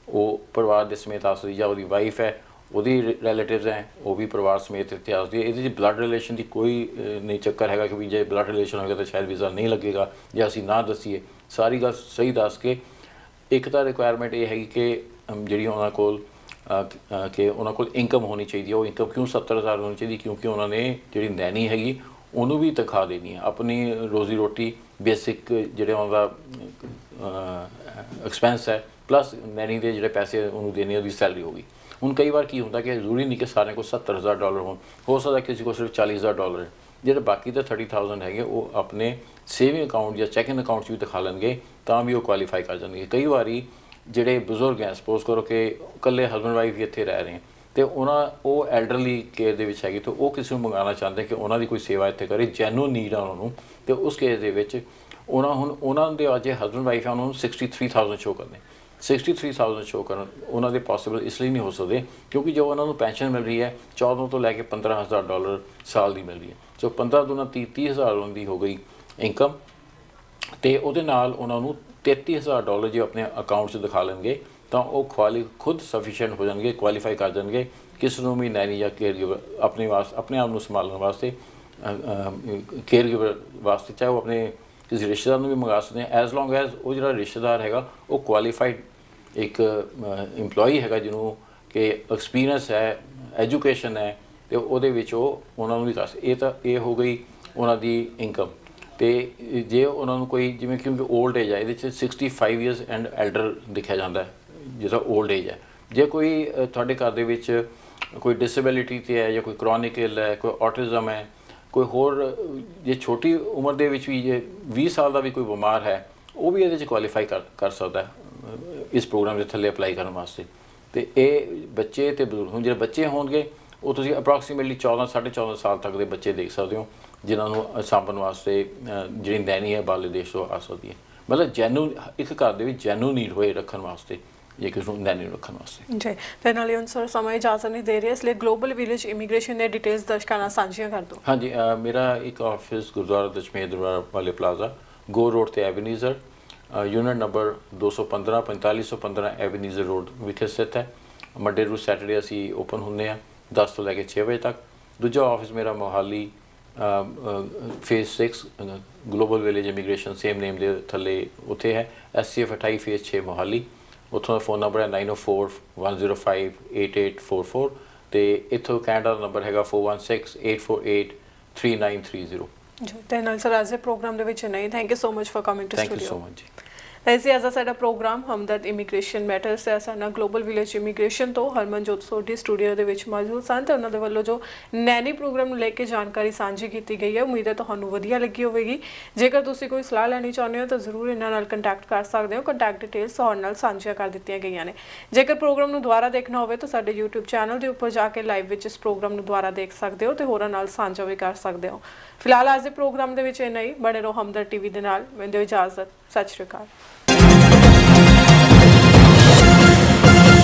ਉਹ ਪਰਿਵਾਰ ਦੇ ਸਮੇਤ ਆ ਸਕਦੀ ਜਾਂ ਉਹਦੀ ਵਾਈਫ ਹੈ ਉਹਦੀ ਰਿਲੇਟਿਵਸ ਹੈ, ਉਹ ਵੀ ਪਰਿਵਾਰ ਸਮੇਤ ਇੱਥੇ ਆ ਹੈ। ਇਹਦੇ 'ਚ ਬਲੱਡ ਰਿਲੇਸ਼ਨ ਦੀ ਕੋਈ ਨਹੀਂ ਚੱਕਰ ਹੈਗਾ ਕਿ ਵੀ ਜੇ ਬਲੱਡ ਰਿਲੇਸ਼ਨ ਹੋਏਗਾ ਤਾਂ ਸ਼ਾਇਦ ਵੀਜ਼ਾ ਨਹੀਂ ਲੱਗੇਗਾ ਜੇ ਅਸੀਂ ਨਾ ਦਸੀਏ। ਸਾਰੀ ਗੱਲ ਸਹੀ ਦੱਸ ਕੇ, ਇੱਕ ਤਾਂ ਰਿਕੁਆਇਰਮੈਂਟ ਇਹ ਹੈਗੀ ਕਿ ਜਿਹੜੀ ਉਹਨਾਂ ਕੋਲ ਕਿ ਉਹਨਾਂ ਕੋਲ ਇਨਕਮ ਹੋਣੀ ਚਾਹੀਦੀ ਹੈ। ਉਹ ਇਨਕਮ ਕਿਉਂ 70000 ਹੋਣੀ ਚਾਹੀਦੀ? ਕਿਉਂਕਿ ਉਹਨਾਂ ਨੇ ਜਿਹੜੀ ਨੈਨੀ ਹੈਗੀ, ਉਹਨੂੰ ਵੀ ਤਨਖਾਹ ਦੇਣੀ ਹੈ। ਆਪਣੀ ਰੋਜ਼ੀ ਰੋਟੀ ਬੇਸਿਕ ਜਿਹੜੇ ਉਹਨਾਂ ਦਾ ਐਕਸਪੈਂਸ ਹੈ ਪਲੱਸ ਨੈਨੀ ਦੇ ਜਿਹੜੇ ਪੈਸੇ ਉਹਨੂੰ ਦੇਣੇ ਉਹਦੀ ਸੈਲਰੀ ਹੋਗੀ ਹੁਣ ਕਈ ਵਾਰ ਕੀ ਹੁੰਦਾ ਕਿ ਜ਼ਰੂਰੀ ਨਹੀਂ ਕਿ ਸਾਰਿਆਂ ਕੋਲ 70000 ਡਾਲਰ ਹੋਣ, ਹੋ ਸਕਦਾ ਕਿਸੇ ਕੋਲ ਸਿਰਫ 40000 ਡਾਲਰ ਹੈ। ਜਿਹੜੇ ਬਾਕੀ ਤਾਂ 30000 ਹੈਗੇ, ਉਹ ਆਪਣੇ ਸੇਵਿੰਗ ਅਕਾਊਂਟ ਜਾਂ ਚੈਕਿੰਗ ਅਕਾਊਂਟ 'ਚ ਵੀ ਦਿਖਾ ਲੈਣਗੇ, ਤਾਂ ਵੀ ਉਹ ਕੁਆਲੀਫਾਈ ਕਰ ਜਾਣਗੇ। ਕਈ ਵਾਰੀ ਜਿਹੜੇ ਬਜ਼ੁਰਗ ਹੈ ਸਪੋਜ਼ ਕਰੋ ਕਿ ਇਕੱਲੇ ਹਸਬੰਡ ਵਾਈਫ ਹੀ ਇੱਥੇ ਰਹਿ ਰਹੇ ਹੈ, ਤੇ ਉਹਨਾਂ, ਉਹ ਐਲਡਰਲੀ ਕੇਅਰ ਦੇ ਵਿੱਚ ਹੈਗੀ, ਤੇ ਉਹ ਕਿਸੇ ਨੂੰ ਮੰਗਾਉਣਾ ਚਾਹੁੰਦੇ ਕਿ ਉਹਨਾਂ ਦੀ ਕੋਈ ਸੇਵਾ ਇੱਥੇ ਕਰੇ ਜੈਨੂਨ ਨੀਡ ਆ ਉਹਨਾਂ ਨੂੰ, ਤੇ ਉਸ ਕੇਸ ਦੇ ਵਿੱਚ ਉਹਨਾਂ ਹੁਣ, ਉਹਨਾਂ ਦੇ ਅਜੇ ਹਸਬੰਡ ਵਾਈਫ ਆ, ਉਹਨਾਂ ਨੂੰ 63000 ਸ਼ੋ ਕਰਦੇ 63000 ਸ਼ੋ ਕਰਨ, ਉਹਨਾਂ ਦੇ ਪੋਸੀਬਲ ਇਸ ਲਈ ਨਹੀਂ ਹੋ ਸਕਦੇ, ਕਿਉਂਕਿ ਜੋ ਉਹਨਾਂ ਨੂੰ ਪੈਨਸ਼ਨ ਮਿਲ ਰਹੀ ਹੈ 14 ਤੋਂ ਲੈ ਕੇ 15000 ਡਾਲਰ ਸਾਲ ਦੀ ਮਿਲ ਰਹੀ ਹੈ। ਸੋ 15 ਦੁਨਾ 30 30000 ਉਹਨਾਂ ਦੀ ਹੋ ਗਈ ਇਨਕਮ ਤੇ ਉਹਦੇ ਨਾਲ ਉਹਨਾਂ ਨੂੰ 33000 ਡਾਲਰ ਜੇ ਆਪਣੇ ਅਕਾਊਂਟ 'ਚ ਦਿਖਾ ਲੈਣਗੇ, ਤਾਂ ਉਹ ਕੁਆਲੀ ਖੁਦ ਸਫੀਸ਼ੀਐਂਟ ਹੋ ਜਾਣਗੇ ਕੁਆਲੀਫਾਈ ਕਰ ਜਾਣਗੇ ਕਿਸ ਨੂੰ ਵੀ ਨੈਨੀ ਜਾਂ ਕੇਅਰ ਗਿਵਰ ਆਪਣੇ ਵਾਸਤੇ ਆਪਣੇ ਆਪ ਨੂੰ ਸੰਭਾਲਣ ਵਾਸਤੇ ਕੇਅਰ ਗਿਵਰ ਵਾਸਤੇ, ਚਾਹੇ ਉਹ ਆਪਣੇ ਕਿਸੇ ਰਿਸ਼ਤੇਦਾਰ ਨੂੰ ਵੀ ਮੰਗਾ ਸਕਦੇ ਆ ਐਸ ਲੌਂਗ ਐਸ ਉਹ ਜਿਹੜਾ ਰਿਸ਼ਤੇਦਾਰ ਹੈਗਾ, ਉਹ ਕੁਆਲੀਫਾਈਡ ਇੱਕ EMPLOYEE ਹੈਗਾ ਜਿਹਨੂੰ ਕਿ ਐਕਸਪੀਰੀਅੰਸ ਹੈ ਐਜੂਕੇਸ਼ਨ ਹੈ, ਤੇ ਉਹਦੇ ਵਿੱਚ ਉਹ ਉਹਨਾਂ ਨੂੰ ਵੀ ਕਰ ਇਹ ਤਾਂ ਇਹ ਹੋ ਗਈ ਉਹਨਾਂ ਦੀ ਇਨਕਮ ਤੇ ਜੇ ਉਹਨਾਂ ਨੂੰ ਕੋਈ, ਜਿਵੇਂ ਕਿਉਂਕਿ 올ਡ ਏਜ ਹੈ, ਇਹਦੇ ਚ 65 ਇਅਰਸ ਐਂਡ ਐਲਡਰ ਲਿਖਿਆ ਜਾਂਦਾ ਹੈ, ਜਿਹਦਾ 올ਡ ਏਜ ਹੈ। ਜੇ ਕੋਈ ਤੁਹਾਡੇ ਘਰ ਦੇ ਵਿੱਚ ਕੋਈ ਡਿਸੇਬਿਲਿਟੀ ਤੇ ਹੈ ਜਾਂ ਕੋਈ ਕ੍ਰੋਨਿਕ ਇਲ ਹੈ, ਕੋਈ ਆਟਿਜ਼ਮ ਹੈ, ਕੋਈ ਹੋਰ ਜੇ ਛੋਟੀ ਉਮਰ ਦੇ ਵਿੱਚ ਵੀ ਜੇ 20 ਸਾਲ ਦਾ ਵੀ ਕੋਈ ਬਿਮਾਰ ਹੈ, ਉਹ ਵੀ ਇਹਦੇ ਚ ਕੁਆਲੀਫਾਈ ਕਰ ਕਰ ਸਕਦਾ ਇਸ ਪ੍ਰੋਗਰਾਮ ਦੇ ਥੱਲੇ ਅਪਲਾਈ ਕਰਨ ਵਾਸਤੇ। ਤੇ ਇਹ ਬੱਚੇ ਤੇ ਬਜ਼ੁਰਗ ਹੁਣ ਜਿਹੜੇ ਬੱਚੇ ਹੋਣਗੇ ਉਹ ਤੁਸੀਂ ਅਪਰੋਕਸੀਮੇਟਲੀ 14 14.5 ਸਾਲ ਤੱਕ ਦੇ ਬੱਚੇ ਦੇਖ ਸਕਦੇ ਹੋ ਜਿਨ੍ਹਾਂ ਨੂੰ ਸਾਂਭਣ ਵਾਸਤੇ ਜਿਹੜੀ ਨੈਣੀ ਹੈ ਬਾਲੇ ਦੇਸ਼ ਤੋਂ ਆ ਸਕਦੀ ਹੈ। ਮਤਲਬ ਜੈਨੂ ਇੱਕ ਘਰ ਦੇ ਵਿੱਚ ਜੈਨੂ ਨੀਡ ਹੋਏ ਰੱਖਣ ਵਾਸਤੇ ਜਾਂ ਕਿਸੇ ਨੂੰ ਨੈਣੀ ਰੱਖਣ ਵਾਸਤੇ। ਜੀ ਤੇ ਨਾਲੇ ਹੁਣ ਸਰ ਸਮਾਂ ਇਜਾਜ਼ਤ ਨਹੀਂ ਦੇ ਰਿਹਾ ਇਸ ਲਈ ਗਲੋਬਲ ਵਿਲੇਜ ਇਮੀਗ੍ਰੇਸ਼ਨ ਦੇ ਡਿਟੇਲਸ ਦਰਸ਼ਕਾਂ ਨਾਲ ਸਾਂਝੀਆਂ ਕਰ ਦਿਓ। ਹਾਂਜੀ ਮੇਰਾ ਇੱਕ ਆਫਿਸ ਗੁਰਦੁਆਰਾ ਦਸ਼ਮੇਸ਼ ਦਰਬਾਰ ਵਾਲੇ ਪਲਾਜ਼ਾ ਗੋ ਰੋਡ ਤੇ ਐਵਨਿਊਜ਼ਰ ਯੂਨਿਟ ਨੰਬਰ 215 4515 ਐਵਨਿਊਜ਼ਰ ਰੋਡ ਵਿਖੇ ਸਥਿਤ ਹੈ। ਮੰਡੇ ਨੂੰ ਸੈਟਰਡੇ ਅਸੀਂ ਓਪਨ ਹੁੰਦੇ ਆ 10 ਤੋਂ ਲੈ ਕੇ 6 ਵਜੇ ਤੱਕ। ਦੂਜਾ ਆਫਿਸ ਮੇਰਾ Mohali phase 6 global village immigration same name ਦੇ ਥੱਲੇ ਉੱਥੇ ਹੈ। SCF 28 phase 6 Mohali. ਉੱਥੋਂ ਦਾ ਫੋਨ ਨੰਬਰ ਹੈ 9041058844 ਤੇ ਇੱਥੋਂ ਕੈਨੇਡਾ ਦਾ ਨੰਬਰ ਹੈਗਾ 4168483930 ਜੀ ਤੇ ਨਾਲ ਸਰ ਅੱਜ ਦੇ ਪ੍ਰੋਗਰਾਮ ਦੇ ਵਿੱਚ ਨਹੀਂ thank you so much for coming to thank you studio so much ਜੀ। ਐਸੇ ਅੱਜ ਸਾਡਾ ਪ੍ਰੋਗਰਾਮ ਹਮਦਰਦ ਇਮੀਗ੍ਰੇਸ਼ਨ ਮੈਟਰਸ ਹੈ, ਸਾਡਾ ਗਲੋਬਲ ਵਿਲੇਜ ਇਮੀਗ੍ਰੇਸ਼ਨ ਤੋਂ ਹਰਮਨਜੋਤ ਸੋਢੀ ਸਟੂਡੀਓ ਦੇ ਵਿੱਚ ਮੌਜੂਦ ਸਨ ਤੇ ਉਹਨਾਂ ਦੇ ਵੱਲੋਂ ਜੋ ਨੈਨੀ ਪ੍ਰੋਗਰਾਮ ਨੂੰ ਲੈ ਕੇ ਜਾਣਕਾਰੀ ਸਾਂਝੀ ਕੀਤੀ ਗਈ ਹੈ, ਉਮੀਦ ਹੈ ਤੁਹਾਨੂੰ ਵਧੀਆ ਲੱਗੀ ਹੋਵੇਗੀ। ਜੇਕਰ ਤੁਸੀਂ ਕੋਈ ਸਲਾਹ ਲੈਣੀ ਚਾਹੁੰਦੇ ਹੋ ਤਾਂ ਜ਼ਰੂਰ ਇਹਨਾਂ ਨਾਲ ਕੰਟੈਕਟ ਕਰ ਸਕਦੇ ਹੋ। ਕੰਟੈਕਟ ਡਿਟੇਲਸ ਤੁਹਾਡੇ ਨਾਲ ਸਾਂਝੀਆਂ ਕਰ ਦਿੱਤੀਆਂ ਗਈਆਂ ਨੇ। ਜੇਕਰ ਪ੍ਰੋਗਰਾਮ ਨੂੰ ਦੁਬਾਰਾ ਦੇਖਣਾ ਹੋਵੇ ਤਾਂ ਸਾਡੇ YouTube ਚੈਨਲ ਦੇ ਉੱਪਰ ਜਾ ਕੇ ਲਾਈਵ ਵਿੱਚ ਇਸ ਪ੍ਰੋਗਰਾਮ ਨੂੰ ਦੁਬਾਰਾ ਦੇਖ ਸਕਦੇ ਹੋ ਤੇ ਹੋਰਾਂ ਨਾਲ ਸਾਂਝਾ ਵੀ ਕਰ ਸਕਦੇ ਹੋ। ਫਿਲਹਾਲ ਅੱਜ ਦੇ ਪ੍ਰੋਗਰਾਮ ਦੇ ਵਿੱਚ ਇੰਨਾ ਹੀ। ਬਣੇ ਰਹੋ ਹਮਦਰ ਟੀਵੀ ਦੇ ਨਾਲ। ਮੈਨੂੰ ਦਿਓ ਇਜਾਜ਼ਤ। ਸਤਿ ਸ਼੍ਰੀ ਅਕਾਲ।